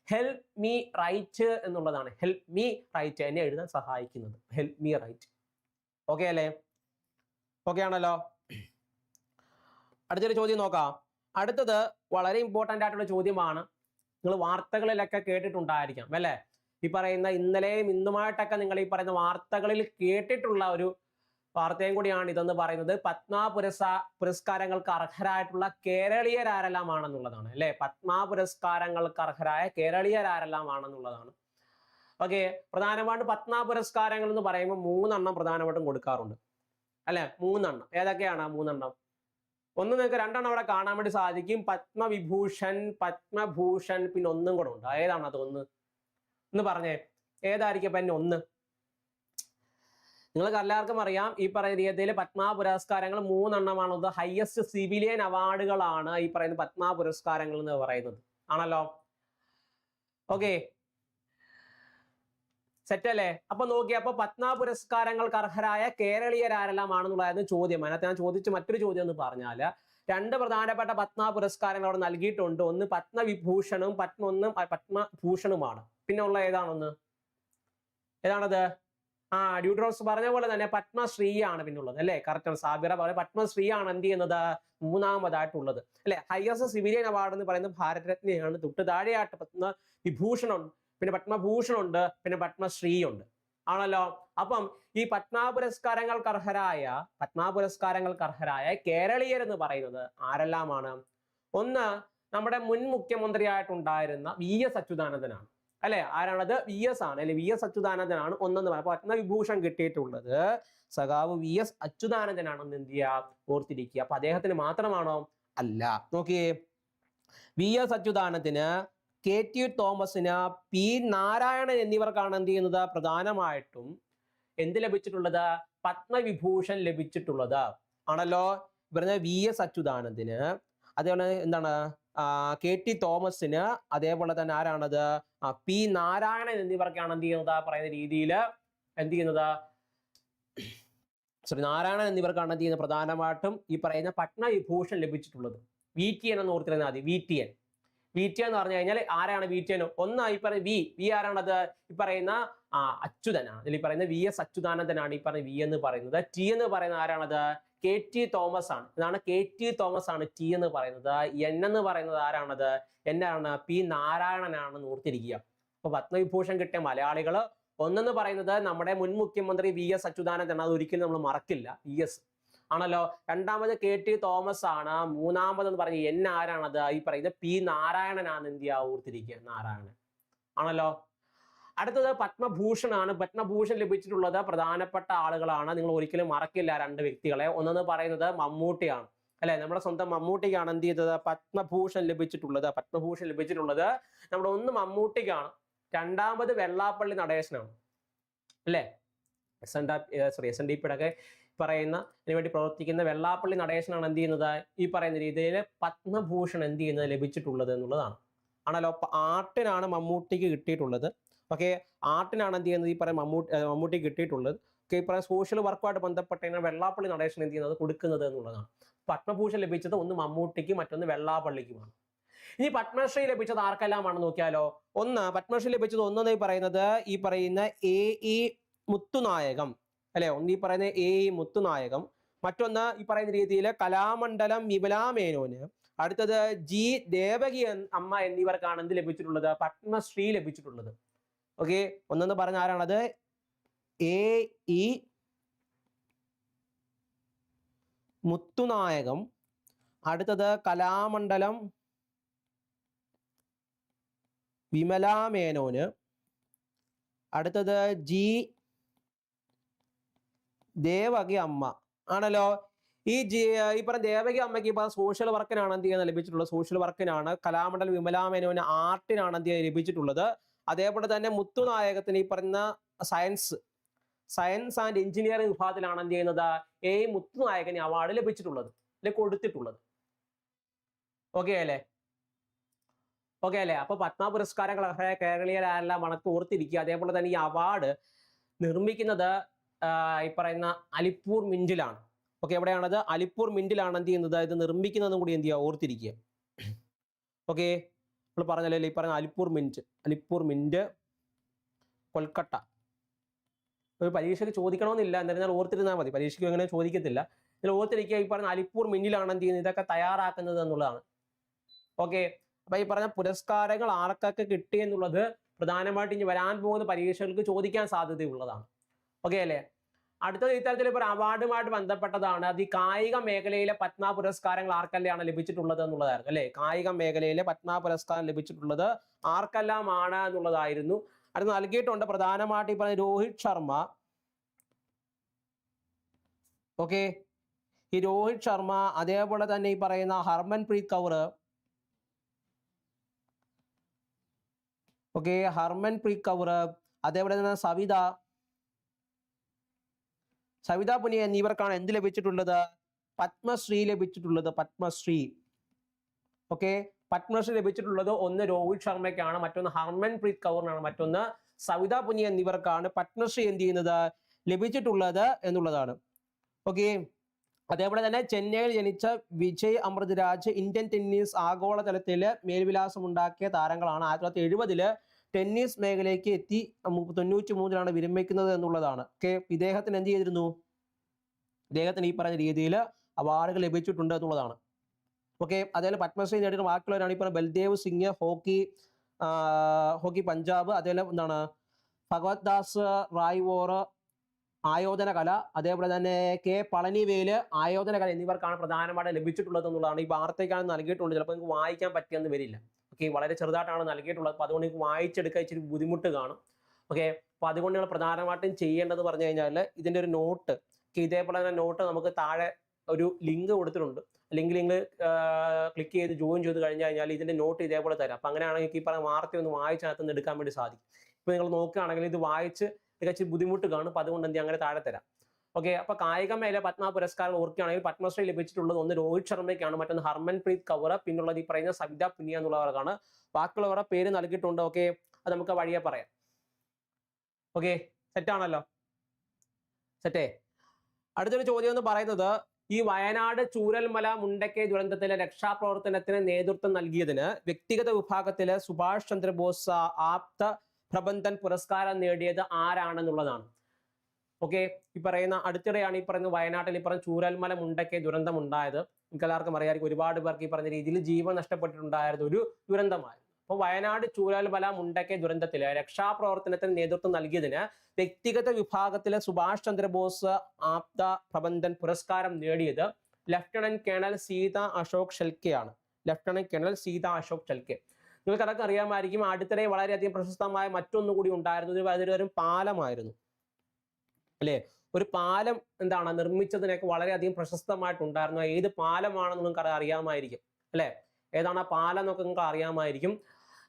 A: ഹെൽപ്പ് മീ റൈറ്റ് എന്നുള്ളതാണ്. ഹെൽപ്പ് മീ റൈറ്റ് എന്നെ എഴുതാൻ സഹായിക്കുന്നത്. ഹെൽപ്പ് മീ റൈറ്റ് ഓക്കെ അല്ലേ? ഓക്കെ ആണല്ലോ. അടുത്തൊരു ചോദ്യം നോക്കാം. അടുത്തത് വളരെ ഇമ്പോർട്ടന്റ് ആയിട്ടുള്ള ചോദ്യമാണ്. നിങ്ങൾ വാർത്തകളിലൊക്കെ കേട്ടിട്ടുണ്ടായിരിക്കാം. അല്ലേ? ഈ പറയുന്ന ഇന്നലെയും ഇന്നുമായിട്ടൊക്കെ നിങ്ങൾ ഈ പറയുന്ന വാർത്തകളിൽ കേട്ടിട്ടുള്ള ഒരു വാർത്തയും കൂടിയാണ് ഇതെന്ന് പറയുന്നത്. പത്മ പുരസ പുരസ്കാരങ്ങൾക്ക് അർഹരായിട്ടുള്ള കേരളീയരാരെല്ലാമാണെന്നുള്ളതാണ് അല്ലെ? പത്മ പുരസ്കാരങ്ങൾക്ക് അർഹരായ കേരളീയരാരെല്ലാമാണെന്നുള്ളതാണ്. ഓക്കെ പ്രധാനമായിട്ടും പത്മ പുരസ്കാരങ്ങൾ എന്ന് പറയുമ്പോൾ മൂന്നെണ്ണം പ്രധാനമായിട്ടും കൊടുക്കാറുണ്ട് അല്ലെ? മൂന്നെണ്ണം. ഏതൊക്കെയാണ് മൂന്നെണ്ണം? ഒന്ന് നിങ്ങൾക്ക് രണ്ടെണ്ണം അവിടെ കാണാൻ വേണ്ടി സാധിക്കും. പത്മവിഭൂഷൺ പത്മഭൂഷൺ പിന്നെ ഒന്നും കൂടെ ഉണ്ട്. ഏതാണ് അത് ഒന്ന്? എന്ന് പറഞ്ഞേ ഏതായിരിക്കും ഇപ്പൊ ഒന്ന്? നിങ്ങൾക്ക് എല്ലാവർക്കും അറിയാം ഈ പറയുന്ന രീതിയിൽ പത്മ പുരസ്കാരങ്ങൾ മൂന്നെണ്ണമാണത് ഹയസ്റ്റ് സിവിലിയൻ അവാർഡുകളാണ് ഈ പറയുന്ന പത്മ പുരസ്കാരങ്ങൾ എന്ന് പറയുന്നത്. ആണല്ലോ? ഓക്കെ സെറ്റ് അല്ലേ? അപ്പൊ നോക്കി അപ്പൊ പത്മ പുരസ്കാരങ്ങൾക്ക് അർഹരായ കേരളീയരാരെല്ലാമാണെന്നുള്ളതായിരുന്നു ചോദ്യം. അതിനകത്ത് ഞാൻ ചോദിച്ച മറ്റൊരു ചോദ്യം എന്ന് പറഞ്ഞാൽ രണ്ട് പ്രധാനപ്പെട്ട പത്മ പുരസ്കാരങ്ങൾ അവിടെ നൽകിയിട്ടുണ്ട്. ഒന്ന് പത്മവിഭൂഷണും പത്മ ഒന്നും പത്മഭൂഷണുമാണ് പിന്നെ ഉള്ള ഏതാണൊന്ന്? ഏതാണത്? ആ ഡ്യൂട്രോസ് പറഞ്ഞ പോലെ തന്നെ പത്മശ്രീയാണ് പിന്നുള്ളത് അല്ലെ? കറക്റ്റ് സാബിറ പത്മശ്രീ പത്മശ്രീയാണ് എന്ത് ചെയ്യുന്നത്? മൂന്നാമതായിട്ടുള്ളത് അല്ലെ? ഹയസ്റ്റ് സിവിലിയൻ അവാർഡ് എന്ന് പറയുന്നത് ഭാരതരത്നയാണ്. തൊട്ട് താഴെയായിട്ട് പത്മ വിഭൂഷണം പിന്നെ പത്മഭൂഷൺ ഉണ്ട് പിന്നെ പത്മശ്രീ ഉണ്ട് ആണല്ലോ? അപ്പം ഈ പത്മ പുരസ്കാരങ്ങൾക്ക് അർഹരായ പത്മ പുരസ്കാരങ്ങൾക്ക് അർഹരായ കേരളീയർ എന്ന് പറയുന്നത് ആരെല്ലാമാണ്? ഒന്ന് നമ്മുടെ മുൻ മുഖ്യമന്ത്രിയായിട്ടുണ്ടായിരുന്ന വി എസ് അച്യുതാനന്ദനാണ്. അല്ലെ? ആരാണത്? വി എസ് ആണ്. അല്ലെ? വി എസ് അച്യുതാനന്ദനാണ് ഒന്നെന്ന് പറയാം. അപ്പൊ പത്മവിഭൂഷൺ കിട്ടിയിട്ടുള്ളത് സഖാവ് വി എസ് അച്യുതാനന്ദനാണെന്ന് എന്ത് ചെയ്യുക ഓർത്തിരിക്കുക. അപ്പൊ അദ്ദേഹത്തിന് മാത്രമാണോ? അല്ല. നോക്കിയേ. വി എസ് അച്യുതാനന്ദന് കെ ടി തോമസിന് പി നാരായണൻ എന്നിവർക്കാണ് എന്ത് ചെയ്യുന്നത്? പ്രധാനമായിട്ടും എന്ത് ലഭിച്ചിട്ടുള്ളത്? പത്മവിഭൂഷൺ ലഭിച്ചിട്ടുള്ളത്. ആണല്ലോ? പറഞ്ഞ വി എസ് അച്യുതാനന്ദന്. അതേപോലെ എന്താണ്? കെ ടി തോമസിന് അതേപോലെ തന്നെ ആരാണത്? പി നാരായണൻ എന്നിവർക്കാണ് എന്ത് ചെയ്യുന്നത്? പറയുന്ന രീതിയിൽ എന്ത് ചെയ്യുന്നത്? ശ്രീ നാരായണൻ എന്നിവർക്കാണ് എന്ത് ചെയ്യുന്നത്? പ്രധാനമായിട്ടും ഈ പറയുന്ന പത്മവിഭൂഷൺ ലഭിച്ചിട്ടുള്ളത്. വി ടി എൻ എന്ന് ഓർത്തിരുന്നാൽ മതി. V T N. V T എന്ന് പറഞ്ഞു കഴിഞ്ഞാൽ ആരാണ് വി ടി എൻ? ഒന്ന് ഈ പറയുന്ന വി വി ആരാണത്? ഈ പറയുന്ന ആ അച്യുതനാണ്. ഈ പറയുന്ന വി എസ് അച്യുതാനന്ദനാണ് ഈ പറയുന്ന വി എന്ന് പറയുന്നത്. ടി എന്ന് പറയുന്ന ആരാണത്? കെ ടി തോമസ് ആണ്. ഇതാണ് കെ ടി തോമസ് ആണ് ടി എന്ന് പറയുന്നത്. എൻ എന്ന് പറയുന്നത് ആരാണത്? എന്നാണ്? പി നാരായണനാണ് ഓർത്തിരിക്കുക. അപ്പൊ പത്മവിഭൂഷൺ കിട്ടിയ മലയാളികൾ ഒന്നെന്ന് പറയുന്നത് നമ്മുടെ മുൻ മുഖ്യമന്ത്രി വി എസ് അച്യുതാനന്ദൻ. അത് ഒരിക്കലും നമ്മൾ മറക്കില്ല. V S. ആണല്ലോ? രണ്ടാമത് കെ ടി തോമസ് ആണ്. മൂന്നാമത് എന്ന് പറഞ്ഞ എൻ ആരാണത്? ഈ പറയുന്നത് പി നാരായണനാണ് ചെയ്യുക ഓർത്തിരിക്കുക. നാരായണൻ. ആണല്ലോ? അടുത്തത് പത്മഭൂഷൺ ആണ് പത്മഭൂഷൺ ലഭിച്ചിട്ടുള്ളത് പ്രധാനപ്പെട്ട ആളുകളാണ്. നിങ്ങൾ ഒരിക്കലും മറക്കില്ല രണ്ട് വ്യക്തികളെ. ഒന്നെന്ന് പറയുന്നത് മമ്മൂട്ടിയാണ്. അല്ലെ? നമ്മുടെ സ്വന്തം മമ്മൂട്ടിക്കാണ് എന്ത് ചെയ്തത്? പത്മഭൂഷൺ ലഭിച്ചിട്ടുള്ളത്. പത്മഭൂഷൺ ലഭിച്ചിട്ടുള്ളത് നമ്മുടെ ഒന്ന് മമ്മൂട്ടിക്കാണ്. രണ്ടാമത് വെള്ളാപ്പള്ളി നടേശനാണ്. അല്ലേ? S N sorry S N D പിയുടെ പറയുന്ന ഇതിനു വേണ്ടി പ്രവർത്തിക്കുന്ന വെള്ളാപ്പള്ളി നടേശനാണ് എന്ത് ചെയ്യുന്നത്? ഈ പറയുന്ന രീതിയിൽ പത്മഭൂഷൺ എന്ത് ചെയ്യുന്നത്? ലഭിച്ചിട്ടുള്ളത് എന്നുള്ളതാണ്. ആണല്ലോ ആർട്ടിനാണ് മമ്മൂട്ടിക്ക് കിട്ടിയിട്ടുള്ളത്. ഓക്കെ ആർട്ടിനാണ് എന്ത് ചെയ്യുന്നത്? ഈ പറയുന്ന മമ്മൂട്ടി മമ്മൂട്ടി കിട്ടിയിട്ടുള്ളത്. ഓക്കെ ഈ പറയുന്ന സോഷ്യൽ വർക്കുമായിട്ട് ബന്ധപ്പെട്ട് വെള്ളാപ്പള്ളി നടേശൻ എന്ത് ചെയ്യുന്നത്? കൊടുക്കുന്നത് എന്നുള്ളതാണ്. പത്മഭൂഷൺ ലഭിച്ചത് ഒന്ന് മമ്മൂട്ടിക്ക് മറ്റൊന്ന് വെള്ളാപ്പള്ളിക്കുമാണ്. ഇനി പത്മശ്രീ ലഭിച്ചത് ആർക്കെല്ലാമാണെന്ന് നോക്കിയാലോ? ഒന്ന് പത്മശ്രീ ലഭിച്ചത് ഒന്നെന്ന് പറയുന്നത് ഈ പറയുന്ന എ ഇ മുത്തുനായകം. അല്ലെ? ഒന്ന് ഈ പറയുന്ന എ ഇ മുത്തുനായകം. മറ്റൊന്ന് ഈ പറയുന്ന രീതിയിൽ കലാമണ്ഡലം വിപലാമേനോന്. അടുത്തത് ജി ദേവകി അമ്മ എന്നിവർക്കാണ് എന്ത് ലഭിച്ചിട്ടുള്ളത്? പത്മശ്രീ ലഭിച്ചിട്ടുള്ളത്. ഓക്കെ ഒന്നെന്ന് പറഞ്ഞ ആരാണത്? A E Muthunayagam. അടുത്തത് കലാമണ്ഡലം. വിമലാ മേനോന് അടുത്തത് ജി ദേവകി അമ്മ. ആണല്ലോ? ഈ ജി ഈ പറഞ്ഞ ദേവകി അമ്മയ്ക്ക് ഇപ്പൊ സോഷ്യൽ വർക്കിനാണ് എന്ത് ചെയ്യുന്നത് ലഭിച്ചിട്ടുള്ളത്? സോഷ്യൽ വർക്കിനാണ് കലാമണ്ഡലം വിമലാ മേനോന് ആർട്ടിനാണ് എന്ത് ചെയ്യുന്നത് ലഭിച്ചിട്ടുള്ളത്? അതേപോലെ തന്നെ മുത്തുനായകത്തിന് ഈ പറഞ്ഞ സയൻസ് സയൻസ് ആൻഡ് എഞ്ചിനീയറിംഗ് വിഭാഗത്തിലാണ് എന്ത് ചെയ്യുന്നത്? എ മുത്തുനായകന് അവാർഡ് ലഭിച്ചിട്ടുള്ളത് അല്ലെ കൊടുത്തിട്ടുള്ളത്. ഓക്കെ അല്ലേ? ഓക്കെ അല്ലേ? അപ്പൊ പത്മ പുരസ്കാരങ്ങൾ കേരളീയരെല്ലാം മണക്ക് ഓർത്തിരിക്കുക. അതേപോലെ തന്നെ ഈ അവാർഡ് നിർമ്മിക്കുന്നത് ഈ പറയുന്ന അലിപ്പൂർ മിന്റിലാണ് ഓക്കെ എവിടെയാണത്? അലിപ്പൂർ മിന്റിലാണ് എന്ത് ചെയ്യുന്നത്? ഇത് നിർമ്മിക്കുന്നതും കൂടി എന്ത് ചെയ്യുക? ഓർത്തിരിക്കുക. ഓക്കെ നമ്മൾ പറഞ്ഞല്ലേ ഈ പറഞ്ഞ അലിപ്പൂർ മിന്റ് അലിപ്പൂർ മിന്റ് കൊൽക്കട്ട. ഒരു പരീക്ഷയ്ക്ക് ചോദിക്കണമെന്നില്ല എന്നിരുന്നാൽ ഓർത്തിരുന്നാൽ മതി. പരീക്ഷയ്ക്ക് അങ്ങനെ ചോദിക്കത്തില്ല. ഇതിൽ ഓർത്തിരിക്കുക ഈ പറഞ്ഞ അലിപ്പൂർ മിന്നിലാണ് എന്ത് ചെയ്യുന്നത്? ഇതൊക്കെ തയ്യാറാക്കുന്നത് എന്നുള്ളതാണ്. ഓക്കെ? അപ്പൊ ഈ പറഞ്ഞ പുരസ്കാരങ്ങൾ ആർക്കൊക്കെ കിട്ടി എന്നുള്ളത് പ്രധാനമായിട്ട് ഇനി വരാൻ പോകുന്ന പരീക്ഷകൾക്ക് ചോദിക്കാൻ സാധ്യതയുള്ളതാണ്. ഓക്കെ അല്ലേ? അടുത്തത് ഇത്തരത്തിൽ ഇപ്പോൾ അവാർഡുമായിട്ട് ബന്ധപ്പെട്ടതാണ് അത് ഈ കായിക മേഖലയിലെ പത്മ പുരസ്കാരങ്ങൾ ആർക്കെല്ലാമാണ് ലഭിച്ചിട്ടുള്ളത് എന്നുള്ളതായിരുന്നു അല്ലേ? കായിക മേഖലയിലെ പത്മ പുരസ്കാരം ലഭിച്ചിട്ടുള്ളത് ആർക്കെല്ലാമാണ് എന്നുള്ളതായിരുന്നു. അത് നൽകിയിട്ടുണ്ട് പ്രധാനമായിട്ട് പറഞ്ഞ രോഹിത് ശർമ്മ. ഓക്കെ? ഈ രോഹിത് ശർമ്മ അതേപോലെ തന്നെ ഈ പറയുന്ന ഹർമൻപ്രീത് കൗർ. ഓക്കെ? ഹർമൻപ്രീത് കൗർ അതേപോലെ തന്നെ സവിത. സവിത പുനിയ എന്നിവർക്കാണ് എന്ത് ലഭിച്ചിട്ടുള്ളത്? പത്മശ്രീ ലഭിച്ചിട്ടുള്ളത് പത്മശ്രീ. ഓക്കെ പത്മശ്രീ ലഭിച്ചിട്ടുള്ളത് ഒന്ന് രോഹിത് ശർമ്മയ്ക്കാണ് മറ്റൊന്ന് ഹർമൻപ്രീത് കൗറിനാണ് മറ്റൊന്ന് സവിത പുനിയ എന്നിവർക്കാണ്. പത്മശ്രീ എന്ത് ചെയ്യുന്നത്? ലഭിച്ചിട്ടുള്ളത് എന്നുള്ളതാണ്. ഓക്കെ അതേപോലെ തന്നെ ചെന്നൈയിൽ ജനിച്ച വിജയ് അമൃത് രാജ് ഇന്ത്യൻ ടെന്നീസ് ആഗോളതലത്തിൽ മേൽവിലാസം ഉണ്ടാക്കിയ താരങ്ങളാണ്. ആയിരത്തി തൊള്ളായിരത്തി എഴുപതിൽ ടെന്നീസ് മേഖലയ്ക്ക് എത്തി തൊണ്ണൂറ്റി മൂന്നിലാണ് വിരമിക്കുന്നത് എന്നുള്ളതാണ്. ഓക്കെ ഇദ്ദേഹത്തിന് എന്ത് ചെയ്തിരുന്നു? ഇദ്ദേഹത്തിന് ഈ പറഞ്ഞ രീതിയിൽ അവാർഡുകൾ ലഭിച്ചിട്ടുണ്ട് എന്നുള്ളതാണ്. ഓക്കെ അതേപോലെ പത്മശ്രീ നേടിയ ബാക്കിയുള്ളവരാണ്. പറഞ്ഞ ബൽദേവ് സിംഗ് ഹോക്കി ഹോക്കി പഞ്ചാബ് അതേപോലെ എന്താണ്? ഭഗവത് ദാസ് റായ് വോർ ആയോധന കല അതേപോലെ തന്നെ കെ പളനിവേൽ ആയോധന കല എന്നിവർക്കാണ് പ്രധാനമായിട്ട് ലഭിച്ചിട്ടുള്ളത് എന്നുള്ളതാണ്. ഈ വാർത്തയ്ക്കാണ് നൽകിയിട്ടുണ്ട് ചിലപ്പോൾ നിങ്ങൾക്ക് വായിക്കാൻ പറ്റിയെന്ന് വരില്ല. ഓക്കെ വളരെ ചെറുതായിട്ടാണ് നൽകിയിട്ടുള്ളത്. അപ്പോൾ അതുകൊണ്ട് നിങ്ങൾക്ക് വായിച്ചെടുക്കാൻ ഇച്ചിരി ബുദ്ധിമുട്ട് കാണും. ഓക്കെ അപ്പോൾ അതുകൊണ്ട് നിങ്ങൾ പ്രധാനമായിട്ടും ചെയ്യേണ്ടത് പറഞ്ഞു കഴിഞ്ഞാൽ ഇതിന്റെ ഒരു നോട്ട് ഇതേപോലെ തന്നെ നോട്ട് നമുക്ക് താഴെ ഒരു ലിങ്ക് കൊടുത്തിട്ടുണ്ട്. ലിങ്ക് നിങ്ങൾ ക്ലിക്ക് ചെയ്ത് ജോയിൻ ചെയ്ത് കഴിഞ്ഞ് കഴിഞ്ഞാൽ ഇതിന്റെ നോട്ട് ഇതേപോലെ തരാം. അപ്പം അങ്ങനെയാണെങ്കിൽ ഈ പറഞ്ഞ വാർത്ത ഒന്ന് വായിച്ചകത്ത് നിന്ന് എടുക്കാൻ വേണ്ടി സാധിക്കും. ഇപ്പോൾ നിങ്ങൾ നോക്കുകയാണെങ്കിൽ ഇത് വായിച്ച് എടുക്കാൻ ബുദ്ധിമുട്ട് കാണും. അപ്പോൾ അതുകൊണ്ട് എന്ത്? അങ്ങനെ താഴെ തരാം. ഓക്കെ അപ്പൊ കായിക മേല പത്മ പുരസ്കാരം ഓർക്കുകയാണെങ്കിൽ പത്മശ്രീ ലഭിച്ചിട്ടുള്ളത് ഒന്ന് രോഹിത് ശർമ്മയ്ക്കാണ്. മറ്റൊന്ന് ഹർമൻപ്രീത് കൗർ പിന്നുള്ളത് ഈ പറയുന്ന സവിത പുനിയ എന്നുള്ളവർക്കാണ്. ബാക്കിയുള്ളവരുടെ പേര് നൽകിയിട്ടുണ്ട്. ഓക്കെ അത് നമുക്ക് വഴിയെ പറയാം. ഓക്കെ സെറ്റാണല്ലോ സെറ്റേ അടുത്തൊരു ചോദ്യം എന്ന് പറയുന്നത് ഈ വയനാട് ചൂരൽമല മുണ്ടക്കൈ ദുരന്തത്തിലെ രക്ഷാപ്രവർത്തനത്തിന് നേതൃത്വം നൽകിയതിന് വ്യക്തിഗത വിഭാഗത്തിലെ സുഭാഷ് ചന്ദ്രബോസ് ആപ്ത പ്രബന്ധൻ പുരസ്കാരം നേടിയത് ആരാണെന്നുള്ളതാണ്. ഓക്കെ ഈ പറയുന്ന അടുത്തിടെയാണ് ഈ പറയുന്ന വയനാട്ടിൽ ഈ പറഞ്ഞ ചൂരൽമല മുണ്ടക്കെ ദുരന്തം ഉണ്ടായത്. എല്ലാവർക്കും അറിയാമായിരിക്കും ഒരുപാട് പേർക്ക് ഈ പറഞ്ഞ രീതിയിൽ ജീവൻ നഷ്ടപ്പെട്ടിട്ടുണ്ടായിരുന്ന ഒരു ദുരന്തമായിരുന്നു. അപ്പോൾ വയനാട് ചൂരൽമല മുണ്ടക്കെ ദുരന്തത്തിൽ രക്ഷാപ്രവർത്തനത്തിന് നേതൃത്വം നൽകിയതിന് വ്യക്തിഗത വിഭാഗത്തിലെ സുഭാഷ് ചന്ദ്രബോസ് ആപ്ത പ്രബന്ധൻ പുരസ്കാരം നേടിയത് ലഫ്റ്റനന്റ് കേണൽ സീത അശോക് ഷെൽക്കെയാണ് ലഫ്റ്റനന്റ് കേണൽ സീത അശോക് ഷെൽക്കെ നിങ്ങൾക്ക് അതൊക്കെ അറിയാമായിരിക്കും അടുത്തിടെ വളരെയധികം പ്രശസ്തമായ മറ്റൊന്നുകൂടി ഉണ്ടായിരുന്നു ഒരു അതൊരു പാലമായിരുന്നു. അല്ലേ? ഒരു പാലം എന്താണ്? നിർമ്മിച്ചതിനൊക്കെ വളരെയധികം പ്രശസ്തമായിട്ടുണ്ടായിരുന്നു. ഏത് പാലമാണെന്ന് നിങ്ങൾക്ക് അറിയാമായിരിക്കും അല്ലേ? ഏതാണ് ആ പാലം എന്നൊക്കെ നിങ്ങൾക്ക് അറിയാമായിരിക്കും.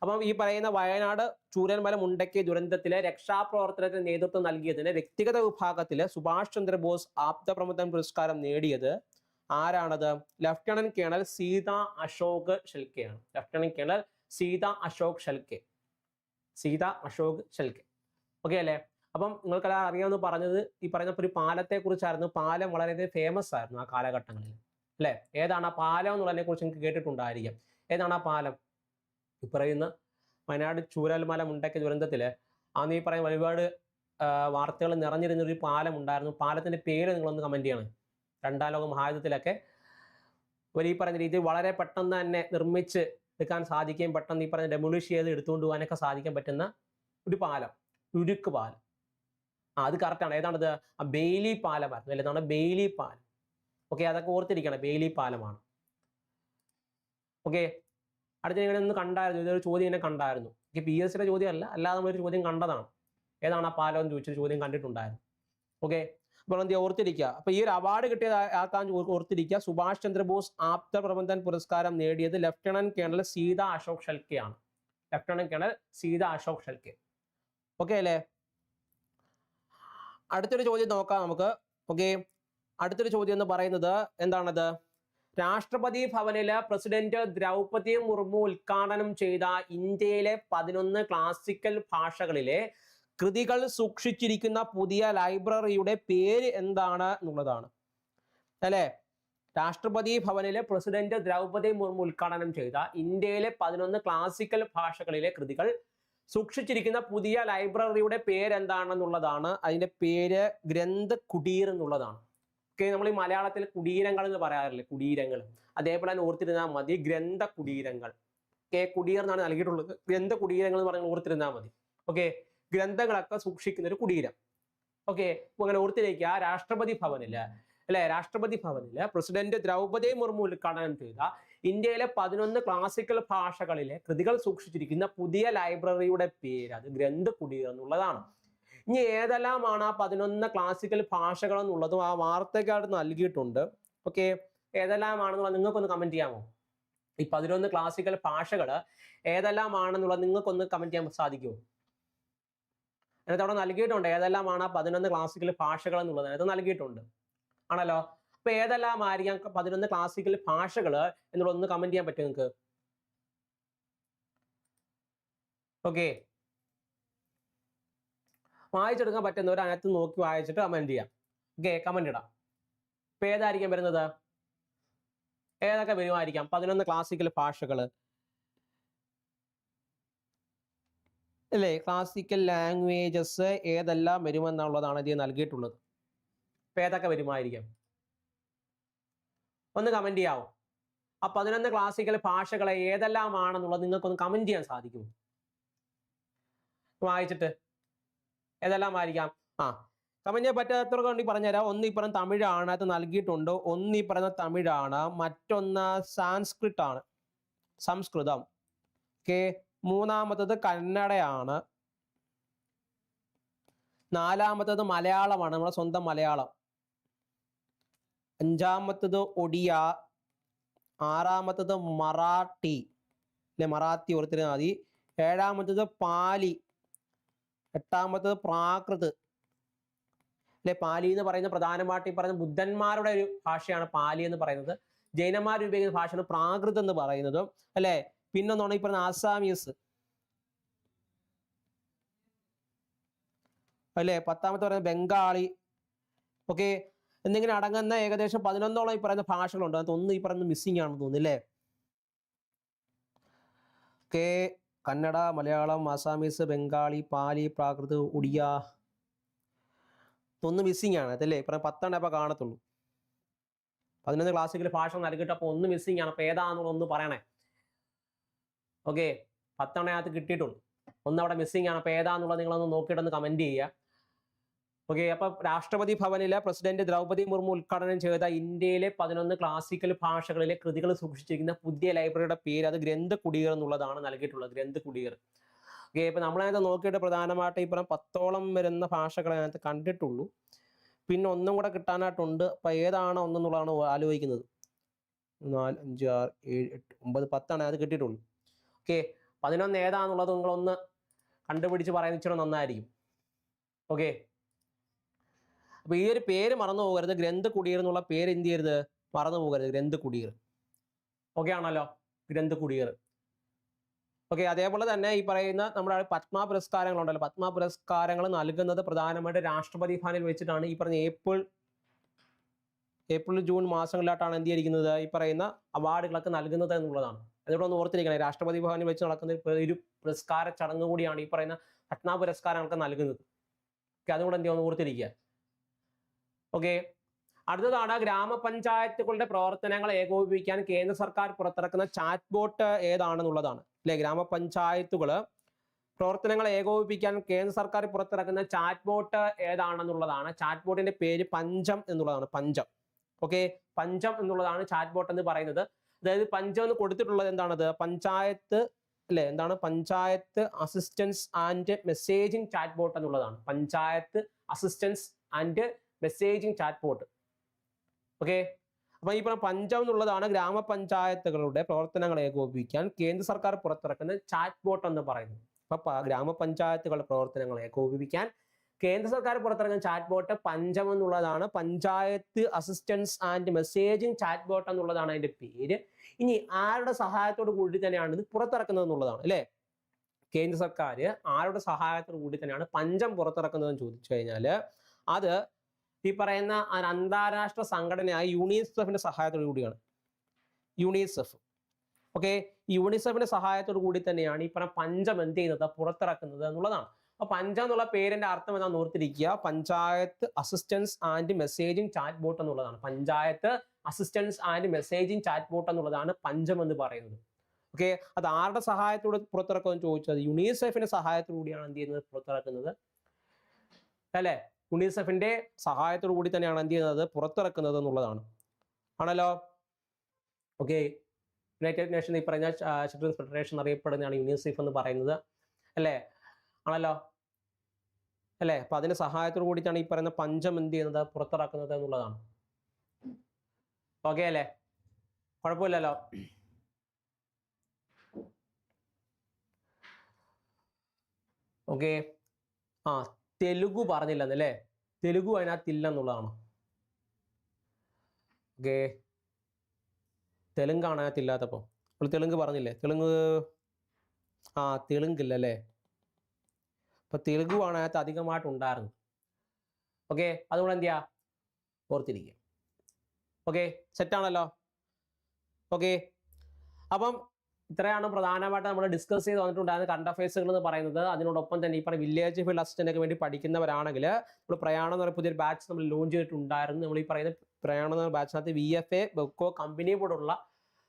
A: അപ്പം ഈ പറയുന്ന വയനാട് ചൂരന്മല മുണ്ടക്കി ദുരന്തത്തിലെ രക്ഷാപ്രവർത്തനത്തിന് നേതൃത്വം നൽകിയതിന് വ്യക്തിഗത വിഭാഗത്തിൽ സുഭാഷ് ചന്ദ്രബോസ് ആപ്ത പ്രമുഖൻ പുരസ്കാരം നേടിയത് ആരാണത്? Lieutenant colonel Seetha Ashok ഷെൽക്കെയാണ് lieutenant colonel Seetha Ashok Shelke Seetha Ashok Shelke okay അല്ലേ? അപ്പം നിങ്ങൾക്കെല്ലാം അറിയാമെന്ന് പറഞ്ഞത് ഈ പറയുന്ന ഒരു പാലത്തെ കുറിച്ചായിരുന്നു പാലം വളരെയധികം ഫേമസ് ആയിരുന്നു ആ കാലഘട്ടങ്ങളിൽ. അല്ലേ? ഏതാണ് ആ പാലം എന്നുള്ളതിനെ കുറിച്ച് നിങ്ങൾക്ക് കേട്ടിട്ടുണ്ടായിരിക്കാം. ഏതാണ് ആ പാലം? ഈ പറയുന്ന വയനാട് ചൂരൽമല മുണ്ടയ്ക്ക് ദുരന്തത്തിൽ അന്ന് ഈ പറയുന്ന ഒരുപാട് വാർത്തകൾ നിറഞ്ഞിരുന്ന ഒരു പാലം ഉണ്ടായിരുന്നു. പാലത്തിന്റെ പേര് നിങ്ങളൊന്ന് കമന്റ് ചെയ്യണം. രണ്ടാം ലോക മഹായുദ്ധത്തിലൊക്കെ ഒരു ഈ പറഞ്ഞ രീതിയിൽ വളരെ പെട്ടെന്ന് തന്നെ നിർമ്മിച്ച് എടുക്കാൻ സാധിക്കുകയും പെട്ടെന്ന് ഈ പറഞ്ഞ ഡെമോളിഷ് ചെയ്ത് എടുത്തുകൊണ്ട് പോകാനൊക്കെ സാധിക്കാൻ പറ്റുന്ന ഒരു പാലം. ഉരുക്ക് പാലം. ആ അത് കറക്റ്റാണ് ഏതാണത്? ആ ബെയിലി പാലമായിരുന്നു അല്ലേ? എന്താണ് ബെയിലി പാലം ഓക്കെ അതൊക്കെ ഓർത്തിരിക്കണം. ബെയിലി പാലമാണ്. ഓക്കെ അടുത്ത ഇങ്ങനെ ഒന്ന് കണ്ടായിരുന്നു. ഇതൊരു ചോദ്യം ഇങ്ങനെ കണ്ടായിരുന്നു. ഓക്കെ പി എസ് സിയുടെ ചോദ്യം അല്ല. അല്ലാതെ നമ്മളൊരു ചോദ്യം കണ്ടതാണ്. ഏതാണ് ആ പാലം എന്ന് ചോദിച്ചൊരു ചോദ്യം കണ്ടിട്ടുണ്ടായിരുന്നു. ഓക്കെ അപ്പോൾ എന്ത് ഓർത്തിരിക്കുക. അപ്പോൾ ഈ ഒരു അവാർഡ് കിട്ടിയത് ആക്കാൻ ഓർ- ഓർത്തിരിക്കുക. സുഭാഷ് ചന്ദ്രബോസ് ആപ്ത പ്രബന്ധൻ പുരസ്കാരം നേടിയത് ലഫ്റ്റനന്റ് കേണൽ സീത അശോക് ഷെൽക്കെ ആണ് lieutenant colonel Seetha Ashok Shelke okay അല്ലേ? അടുത്തൊരു ചോദ്യം നോക്കാം നമുക്ക്. ഓക്കെ അടുത്തൊരു ചോദ്യം എന്ന് പറയുന്നത് എന്താണത്? രാഷ്ട്രപതി ഭവനിൽ പ്രസിഡന്റ് ദ്രൗപതി മുർമു ഉദ്ഘാടനം ചെയ്ത ഇന്ത്യയിലെ പതിനൊന്ന് ക്ലാസിക്കൽ ഭാഷകളിലെ കൃതികൾ സൂക്ഷിച്ചിരിക്കുന്ന പുതിയ ലൈബ്രറിയുടെ പേര് എന്താണ് എന്നുള്ളതാണ്. അല്ലേ? രാഷ്ട്രപതി ഭവനിലെ പ്രസിഡന്റ് ദ്രൗപതി മുർമു ഉദ്ഘാടനം ചെയ്ത ഇന്ത്യയിലെ പതിനൊന്ന് ക്ലാസിക്കൽ ഭാഷകളിലെ കൃതികൾ സൂക്ഷിച്ചിരിക്കുന്ന പുതിയ ലൈബ്രറിയുടെ പേരെന്താണെന്നുള്ളതാണ്. അതിന്റെ പേര് ഗ്രന്ഥ കുടീർ എന്നുള്ളതാണ്. ഓക്കെ നമ്മൾ ഈ മലയാളത്തിൽ കുടീരങ്ങൾ എന്ന് പറയാറില്ലേ? കുടീരങ്ങൾ. അതേപോലെ തന്നെ ഓർത്തിരുന്നാൽ മതി ഗ്രന്ഥ കുടീരങ്ങൾ. ഓക്കെ കുടീർ എന്നാണ് നൽകിയിട്ടുള്ളത്. ഗ്രന്ഥ കുടീരങ്ങൾ എന്ന് പറഞ്ഞാൽ ഓർത്തിരുന്നാൽ മതി. ഓക്കെ ഗ്രന്ഥങ്ങളൊക്കെ സൂക്ഷിക്കുന്ന ഒരു കുടീരം. ഓക്കെ അങ്ങനെ ഓർത്തിരിക്കുക രാഷ്ട്രപതി ഭവനിൽ അല്ലെ? രാഷ്ട്രപതി ഭവനിൽ പ്രസിഡന്റ് ദ്രൗപദി മുർമു ഉദ്ഘാടനം ചെയ്ത ഇന്ത്യയിലെ പതിനൊന്ന് ക്ലാസിക്കൽ ഭാഷകളിലെ കൃതികൾ സൂക്ഷിച്ചിരിക്കുന്ന പുതിയ ലൈബ്രറിയുടെ പേര് അത് ഗ്രന്ഥ കുടീർ എന്നുള്ളതാണ്. ഇനി ഏതെല്ലാമാണ് ആ പതിനൊന്ന് ക്ലാസിക്കൽ ഭാഷകൾ എന്നുള്ളതും ആ വാർത്തയ്ക്കായിട്ട് നൽകിയിട്ടുണ്ട്. ഓക്കെ ഏതെല്ലാമാണെന്നുള്ളത് നിങ്ങൾക്കൊന്ന് കമന്റ് ചെയ്യാമോ? ഈ പതിനൊന്ന് ക്ലാസിക്കൽ ഭാഷകൾ ഏതെല്ലാമാണെന്നുള്ളത് നിങ്ങൾക്കൊന്ന് കമന്റ് ചെയ്യാൻ സാധിക്കുമോ? അതിനകത്ത് അവിടെ നൽകിയിട്ടുണ്ട് ഏതെല്ലാമാണ് ആ പതിനൊന്ന് ക്ലാസിക്കൽ ഭാഷകൾ എന്നുള്ളത്. അതിനകത്ത് നൽകിയിട്ടുണ്ട്. ആണല്ലോ? അപ്പൊ ഏതെല്ലാമായിരിക്കാം പതിനൊന്ന് ക്ലാസിക്കൽ ഭാഷകൾ എന്നുള്ളതൊന്ന് കമന്റ് ചെയ്യാൻ പറ്റും നിങ്ങൾക്ക് ഓക്കെ വായിച്ചെടുക്കാൻ പറ്റുന്നവർ അതിനകത്ത് നോക്കി വായിച്ചിട്ട് കമന്റ് ചെയ്യാം. ഓക്കെ കമന്റ് ഇടാം. ഇപ്പൊ ഏതായിരിക്കും വരുന്നത്? ഏതൊക്കെ വരുമായിരിക്കാം? പതിനൊന്ന് ക്ലാസിക്കൽ ഭാഷകൾ അല്ലേ? ക്ലാസിക്കൽ ലാംഗ്വേജസ് ഏതെല്ലാം വരുമെന്നുള്ളതാണ് ഇതിൽ നൽകിയിട്ടുള്ളത്. ഇപ്പൊ ഏതൊക്കെ വരുമായിരിക്കാം? ഒന്ന് കമന്റ് ചെയ്യാവോ? ആ പതിനൊന്ന് ക്ലാസിക്കൽ ഭാഷകളെ ഏതെല്ലാമാണെന്നുള്ളത് നിങ്ങൾക്കൊന്ന് കമന്റ് ചെയ്യാൻ സാധിക്കും വായിച്ചിട്ട് ഏതെല്ലാം ആയിരിക്കാം ആ കമന്റ് ചെയ്യാൻ പറ്റാത്തവർക്ക് വേണ്ടി പറഞ്ഞുതരാം. ഒന്ന് ഈ പറഞ്ഞ തമിഴാണ് അത് നൽകിയിട്ടുണ്ട്. ഒന്ന് ഈ പറയുന്ന തമിഴാണ്. മറ്റൊന്ന് സാൻസ്ക്രിറ്റ് ആണ് സംസ്കൃതം. ഓക്കെ മൂന്നാമത്തത് കന്നഡയാണ്. നാലാമത്തത് മലയാളമാണ്. നമ്മുടെ സ്വന്തം മലയാളം. അഞ്ചാമത്തത് ഒഡിയ ആറാമത്തത് മറാഠി. അല്ലെ മറാത്തി ഓർത്തിരുന്നാൽ മതി. ഏഴാമത്തത് പാലി എട്ടാമത്തത് പ്രാകൃത്. അല്ലെ പാലി എന്ന് പറയുന്ന പ്രധാനമായിട്ട് ഈ പറയുന്ന ബുദ്ധന്മാരുടെ ഒരു ഭാഷയാണ് പാലി എന്ന് പറയുന്നത്. ജൈനന്മാർ ഉപയോഗിക്കുന്ന ഭാഷയാണ് പ്രാകൃത് എന്ന് പറയുന്നത്. അല്ലെ? പിന്നൊന്നാണ് ഈ പറയുന്ന ആസാമീസ്. അല്ലെ? പത്താമത്തെ പറയുന്നത് ബംഗാളി. ഓക്കെ. എന്നിങ്ങനെ അടങ്ങുന്ന ഏകദേശം പതിനൊന്നോളം ഈ പറയുന്ന ഭാഷകളുണ്ട്. അതിനകത്ത് ഒന്ന് ഈ പറയുന്ന മിസ്സിംഗ് ആണെന്ന് തോന്നുന്നു അല്ലേ ഓക്കെ കന്നഡ മലയാളം ആസാമീസ് ബംഗാളി പാലി പ്രാകൃത് ഒഡിയ ഒന്ന് മിസ്സിംഗ് ആണ് അതല്ലേ? ഇപ്പം പത്തെണ്ണം അപ്പോൾ കാണത്തുള്ളൂ. പതിനൊന്ന് ക്ലാസ്സിക്കൽ ഭാഷ നൽകിയിട്ട് അപ്പോൾ ഒന്ന് മിസ്സിംഗ് ആണ്. അപ്പോൾ ഏതാണെന്നുള്ള ഒന്ന് പറയണേ. ഓക്കെ പത്തെണ്ണയകത്ത് കിട്ടിയിട്ടുള്ളൂ. ഒന്ന് അവിടെ മിസ്സിംഗ് ആണ്. അപ്പോൾ ഏതാണെന്നുള്ളത് നിങ്ങളൊന്ന് നോക്കിയിട്ടൊന്ന് കമന്റ് ചെയ്യുക. ഓക്കെ അപ്പൊ രാഷ്ട്രപതി ഭവനിലെ പ്രസിഡന്റ് ദ്രൗപദി മുർമു ഉദ്ഘാടനം ചെയ്ത ഇന്ത്യയിലെ പതിനൊന്ന് ക്ലാസിക്കൽ ഭാഷകളിലെ കൃതികൾ സൂക്ഷിച്ചിരിക്കുന്ന പുതിയ ലൈബ്രറിയുടെ പേര് അത് ഗ്രന്ഥ കുടീർ എന്നുള്ളതാണ് നൽകിയിട്ടുള്ളത് ഗ്രന്ഥ കുടീർ ഓക്കെ ഇപ്പൊ നമ്മളതിനകത്ത് നോക്കിയിട്ട് പ്രധാനമായിട്ട് ഇപ്പം പത്തോളം വരുന്ന ഭാഷകൾ അതിനകത്ത് കണ്ടിട്ടുള്ളൂ. പിന്നെ ഒന്നും കൂടെ കിട്ടാനായിട്ടുണ്ട്. അപ്പൊ ഏതാണ് ഒന്നെന്നുള്ളതാണ് ആലോചിക്കുന്നത്. നാല് അഞ്ച് ആറ് ഏഴ് എട്ട് ഒമ്പത് പത്താണ് അത് കിട്ടിയിട്ടുള്ളൂ. ഓക്കെ പതിനൊന്ന് ഏതാന്നുള്ളത് നിങ്ങളൊന്ന് കണ്ടുപിടിച്ച് പറയുന്ന ഇച്ചിരി നന്നായിരിക്കും. ഓക്കെ അപ്പൊ ഈ ഒരു പേര് മറന്നു പോകരുത്. ഗ്രന്ഥ കുടീർ എന്നുള്ള പേര് എന്ത് ചെയ്യരുത്? മറന്നു പോകരുത്. ഗ്രന്ഥ കുടീർ. ഓക്കെ ആണല്ലോ? ഗ്രന്ഥ കുടീർ. ഓക്കെ അതേപോലെ തന്നെ ഈ പറയുന്ന നമ്മുടെ പത്മ പുരസ്കാരങ്ങളുണ്ടല്ലോ പത്മ പുരസ്കാരങ്ങൾ നൽകുന്നത് പ്രധാനമായിട്ട് രാഷ്ട്രപതി ഭവനിൽ വെച്ചിട്ടാണ്. ഈ പറഞ്ഞ ഏപ്രിൽ ഏപ്രിൽ ജൂൺ മാസങ്ങളിലായിട്ടാണ് എന്ത് ചെയ്തിരിക്കുന്നത്? ഈ പറയുന്ന അവാർഡുകളൊക്കെ നൽകുന്നത് എന്നുള്ളതാണ്. അതുകൊണ്ട് ഒന്ന് ഓർത്തിരിക്കണം. രാഷ്ട്രപതി ഭവനിൽ വെച്ച് നടക്കുന്ന ഒരു- പുരസ്കാര ചടങ്ങ് കൂടിയാണ് ഈ പറയുന്ന പത്മ പുരസ്കാരങ്ങളൊക്കെ നൽകുന്നത് ഓക്കെ അതുകൊണ്ട് എന്ത് ചെയ്യുക ഓർത്തിരിക്കുക. ഓക്കെ അടുത്തതാണ് ഗ്രാമപഞ്ചായത്തുകളുടെ പ്രവർത്തനങ്ങൾ ഏകോപിപ്പിക്കാൻ കേന്ദ്ര സർക്കാർ പുറത്തിറക്കുന്ന ചാറ്റ് ബോട്ട് ഏതാണെന്നുള്ളതാണ്. അല്ലെ ഗ്രാമപഞ്ചായത്തുകൾ പ്രവർത്തനങ്ങൾ ഏകോപിപ്പിക്കാൻ കേന്ദ്ര സർക്കാർ പുറത്തിറക്കുന്ന ചാറ്റ് ബോട്ട് ഏതാണെന്നുള്ളതാണ്. ചാറ്റ് ബോട്ടിന്റെ പേര് പഞ്ചം എന്നുള്ളതാണ്. പഞ്ചം. ഓക്കെ പഞ്ചം എന്നുള്ളതാണ് ചാറ്റ് ബോട്ട് എന്ന് പറയുന്നത്. അതായത് പഞ്ചം എന്ന് കൊടുത്തിട്ടുള്ളത് എന്താണത്? പഞ്ചായത്ത് അല്ലെ എന്താണ്? Panchayat assistance and messaging chat bot എന്നുള്ളതാണ്. Panchayat assistance and messaging chat bot okay അപ്പൊ ഈ പറഞ്ഞ പഞ്ചം എന്നുള്ളതാണ് ഗ്രാമപഞ്ചായത്തുകളുടെ പ്രവർത്തനങ്ങൾ ഏകോപിപ്പിക്കാൻ കേന്ദ്ര സർക്കാർ പുറത്തിറക്കുന്ന ചാറ്റ് ബോട്ട് എന്ന് പറയുന്നത്. അപ്പൊ ഗ്രാമപഞ്ചായത്തുകളുടെ പ്രവർത്തനങ്ങൾ ഏകോപിപ്പിക്കാൻ കേന്ദ്ര സർക്കാർ പുറത്തിറക്കുന്ന ചാറ്റ് ബോട്ട് പഞ്ചം എന്നുള്ളതാണ്. Panchayat assistance and messaging chat bot എന്നുള്ളതാണ് അതിന്റെ പേര്. ഇനി ആരുടെ സഹായത്തോട് കൂടി തന്നെയാണ് ഇത് പുറത്തിറക്കുന്നത് എന്നുള്ളതാണ് അല്ലെ? കേന്ദ്ര സർക്കാർ ആരുടെ സഹായത്തോട് കൂടി തന്നെയാണ് പഞ്ചം പുറത്തിറക്കുന്നതെന്ന് ചോദിച്ചു കഴിഞ്ഞാൽ അത് ഈ പറയുന്ന അന്താരാഷ്ട്ര സംഘടനയായ യൂണിസെഫിന്റെ സഹായത്തോടു കൂടിയാണ്. യൂണിസെഫ്. ഓക്കെ? യൂണിസെഫിന്റെ സഹായത്തോടു കൂടി തന്നെയാണ് ഈ പറഞ്ഞ പഞ്ചം എന്ത് ചെയ്യുന്നത്? പുറത്തിറക്കുന്നത് എന്നുള്ളതാണ്. അപ്പൊ പഞ്ചം എന്നുള്ള പേരിന്റെ അർത്ഥം എന്താണെന്ന് ഓർത്തിരിക്കുക. Panchayat assistance and messaging chat bot എന്നുള്ളതാണ്. Panchayat assistance and messaging chat bot എന്നുള്ളതാണ് പഞ്ചം എന്ന് പറയുന്നത്. ഓക്കെ? അത് ആരുടെ സഹായത്തോടെ പുറത്തിറക്കുമെന്ന് ചോദിച്ചത് യുണിസെഫിന്റെ സഹായത്തോടു കൂടിയാണ് എന്ത് ചെയ്യുന്നത്? പുറത്തിറക്കുന്നത്. അല്ലേ? യുണിസെഫിന്റെ സഹായത്തോടു കൂടി തന്നെയാണ് എന്ത് ചെയ്യുന്നത്? പുറത്തിറക്കുന്നത് എന്നുള്ളതാണ്. ആണല്ലോ? ഓക്കെ യുണൈറ്റഡ് നേഷൻ ഈ പറഞ്ഞ ചിൽഡ്രൻസ് ഫെഡറേഷൻ അറിയപ്പെടുന്നതാണ് യുണിസെഫ് എന്ന് പറയുന്നത്. അല്ലേ? ആണല്ലോ? അല്ലേ? അപ്പൊ അതിന്റെ സഹായത്തോടു കൂടിയിട്ടാണ് ഈ പറയുന്ന പഞ്ചം എന്ത് ചെയ്യുന്നത്? പുറത്തിറക്കുന്നത് എന്നുള്ളതാണ്. ഓക്കെ അല്ലേ? കുഴപ്പമില്ലല്ലോ? ഓക്കെ ആ തെലുഗു പറഞ്ഞില്ലെന്നല്ലേ തെലുഗു അതിനകത്തില്ല എന്നുള്ളതാണ് ഓക്കെ തെലുങ്കാണ് അതിനകത്തില്ലാത്തപ്പോൾ നമ്മൾ തെലുങ്ക് പറഞ്ഞില്ലേ? തെലുങ്ക് ആ തെലുങ്കില്ല അല്ലേ? അപ്പൊ തെലുഗു ആണ് അതിനകത്ത് അധികമായിട്ട് ഉണ്ടായിരുന്നത് ഓക്കെ അതുകൊണ്ട് എന്ത് ചെയ്യാ? ഓർത്തിരിക്കുക. ഓക്കെ സെറ്റാണല്ലോ ഓക്കെ അപ്പം ഇത്രയാണ് പ്രധാനമായിട്ട് നമ്മൾ ഡിസ്കസ് ചെയ്ത് വന്നിട്ടുണ്ടായിരുന്ന കറണ്ട് അഫയേഴ്സുകൾ എന്ന് പറയുന്നത്. അതിനോടൊപ്പം തന്നെ ഈ വില്ലേജ് ഫീൽഡ് അസിസ്റ്റന്റൊക്കെ വേണ്ടി പഠിക്കുന്നവരാണെങ്കിൽ നമ്മൾ പ്രയാണം എന്ന് പറയുന്ന പുതിയൊരു ബാച്ച് നമ്മൾ ലോഞ്ച് ചെയ്തിട്ടുണ്ടായിരുന്നു. നമ്മൾ ഈ പറയുന്ന പ്രയാണം എന്ന ബാച്ചിനകത്ത് V F A Bevco company പോലുള്ള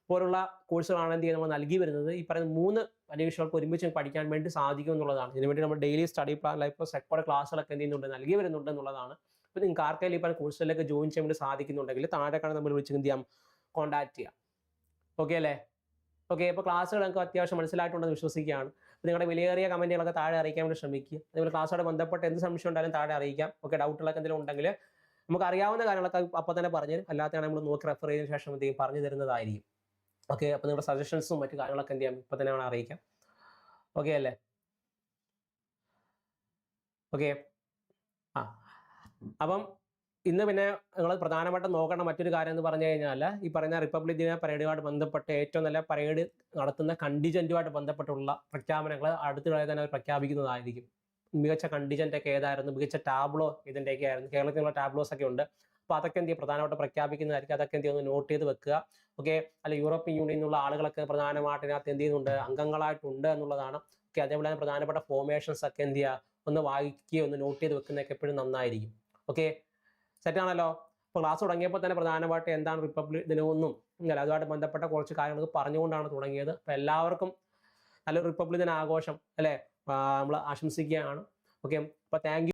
A: പോലുള്ള കോഴ്സുകളാണ് എന്ത് ചെയ്യുന്നത് നമ്മൾ നൽകി വരുന്നത്. ഈ പറയുന്ന മൂന്ന് പരീക്ഷകൾക്ക് ഒരുമിച്ച് പഠിക്കാൻ വേണ്ടി സാധിക്കും എന്നുള്ളതാണ്. ഇതിനുവേണ്ടി നമ്മൾ daily study plan life record ക്ലാസ്സുകളൊക്കെ എന്ത് ചെയ്യുന്നുണ്ട് നൽകി വരുന്നുണ്ട് എന്നുള്ളതാണ്. അപ്പോൾ നിങ്ങൾക്ക് ആർക്കെങ്കിലും പറയുന്ന കോഴ്സുകളിലേക്ക് ജോയിൻ ചെയ്യാൻ വേണ്ടി സാധിക്കുന്നുണ്ടെങ്കിൽ താഴെ നമ്മൾ വിളിച്ച് എന്ത് ചെയ്യാം? കോൺടാക്ട് ചെയ്യാം. ഓക്കെ അല്ലേ? ഓക്കെ അപ്പോൾ ക്ലാസ്സുകൾ നിങ്ങൾക്ക് അത്യാവശ്യം മനസ്സിലായിട്ടുണ്ടെന്ന് വിശ്വസിക്കുകയാണ്. അപ്പോൾ നിങ്ങളുടെ വിലയേറിയ കമന്റുകളൊക്കെ താഴെ അറിയിക്കാൻ വേണ്ടി ശ്രമിക്കുക. അതുപോലെ ക്ലാസ്സോട് ബന്ധപ്പെട്ട് എന്ത് സംശയം ഉണ്ടായാലും താഴെ അറിയിക്കാം. ഓക്കെ ഡൗട്ടുകളൊക്കെ എന്തെങ്കിലും ഉണ്ടെങ്കിൽ നമുക്ക് അറിയാവുന്ന കാര്യങ്ങളൊക്കെ അപ്പോൾ തന്നെ പറഞ്ഞു തരും. അല്ലാത്ത നമ്മൾ നോക്കി റെഫർ ചെയ്തതിനു ശേഷം എന്തെങ്കിലും പറഞ്ഞു തരുന്നതായിരിക്കും. ഓക്കെ അപ്പോൾ നിങ്ങളുടെ സജഷൻസും മറ്റു കാര്യങ്ങളൊക്കെ എന്ത് ചെയ്യാം? ഇപ്പോൾ തന്നെ വേണം അറിയിക്കാം. ഓക്കെ അല്ലേ? ഓക്കെ ആ. അപ്പം ഇന്ന് പിന്നെ നിങ്ങൾ പ്രധാനമായിട്ടും നോക്കേണ്ട മറ്റൊരു കാര്യം എന്ന് പറഞ്ഞു കഴിഞ്ഞാൽ ഈ പറയുന്ന റിപ്പബ്ലിക് ദിന പരേഡുമായിട്ട് ബന്ധപ്പെട്ട് ഏറ്റവും നല്ല പരേഡ് നടത്തുന്ന കണ്ടിജന്റുമായിട്ട് ബന്ധപ്പെട്ടുള്ള പ്രഖ്യാപനങ്ങൾ അടുത്തിടെ തന്നെ അവർ പ്രഖ്യാപിക്കുന്നതായിരിക്കും. മികച്ച കണ്ടിജന്റ് ഒക്കെ ഏതായിരുന്നു? മികച്ച ടാബ്ലോ ഇതിന്റെയൊക്കെ ആയിരുന്നു. കേരളത്തിലുള്ള ടാബ്ലോസ് ഒക്കെ ഉണ്ട്. അപ്പോൾ അതൊക്കെ എന്ത് ചെയ്യും? പ്രധാനമായിട്ട് പ്രഖ്യാപിക്കുന്നതായിരിക്കും. അതൊക്കെ എന്ത് ചെയ്യുന്നു? നോട്ട് ചെയ്ത് വെക്കുക. ഓക്കെ അല്ല യൂറോപ്യൻ യൂണിയനിൽ നിന്നുള്ള ആളുകളൊക്കെ പ്രധാനമായിട്ട് ഇതിനകത്ത് എന്ത് ചെയ്യുന്നുണ്ട്? അംഗങ്ങളായിട്ടുണ്ട് എന്നുള്ളതാണ്. ഓക്കെ അതേപോലെ തന്നെ പ്രധാനപ്പെട്ട ഫോർമേഷൻസ് ഒക്കെ എന്ത് ചെയ്യുക? ഒന്ന് വായിക്കുകയോ ഒന്ന് നോട്ട് ചെയ്ത് വെക്കുന്നതൊക്കെ എപ്പോഴും നന്നായിരിക്കും. ഓക്കെ സെറ്റാണല്ലോ അപ്പോൾ ക്ലാസ് തുടങ്ങിയപ്പോൾ തന്നെ പ്രധാനമായിട്ട് എന്താണ് റിപ്പബ്ലിക് ദിനമെന്നും അല്ല അതുമായിട്ട് ബന്ധപ്പെട്ട കുറച്ച് കാര്യങ്ങൾ പറഞ്ഞുകൊണ്ടാണ് തുടങ്ങിയത്. അപ്പോൾ എല്ലാവർക്കും നല്ല റിപ്പബ്ലിക് ദിന ആഘോഷം അല്ലേ നമ്മൾ ആശംസിക്കുകയാണ്. ഓക്കെ അപ്പോൾ താങ്ക്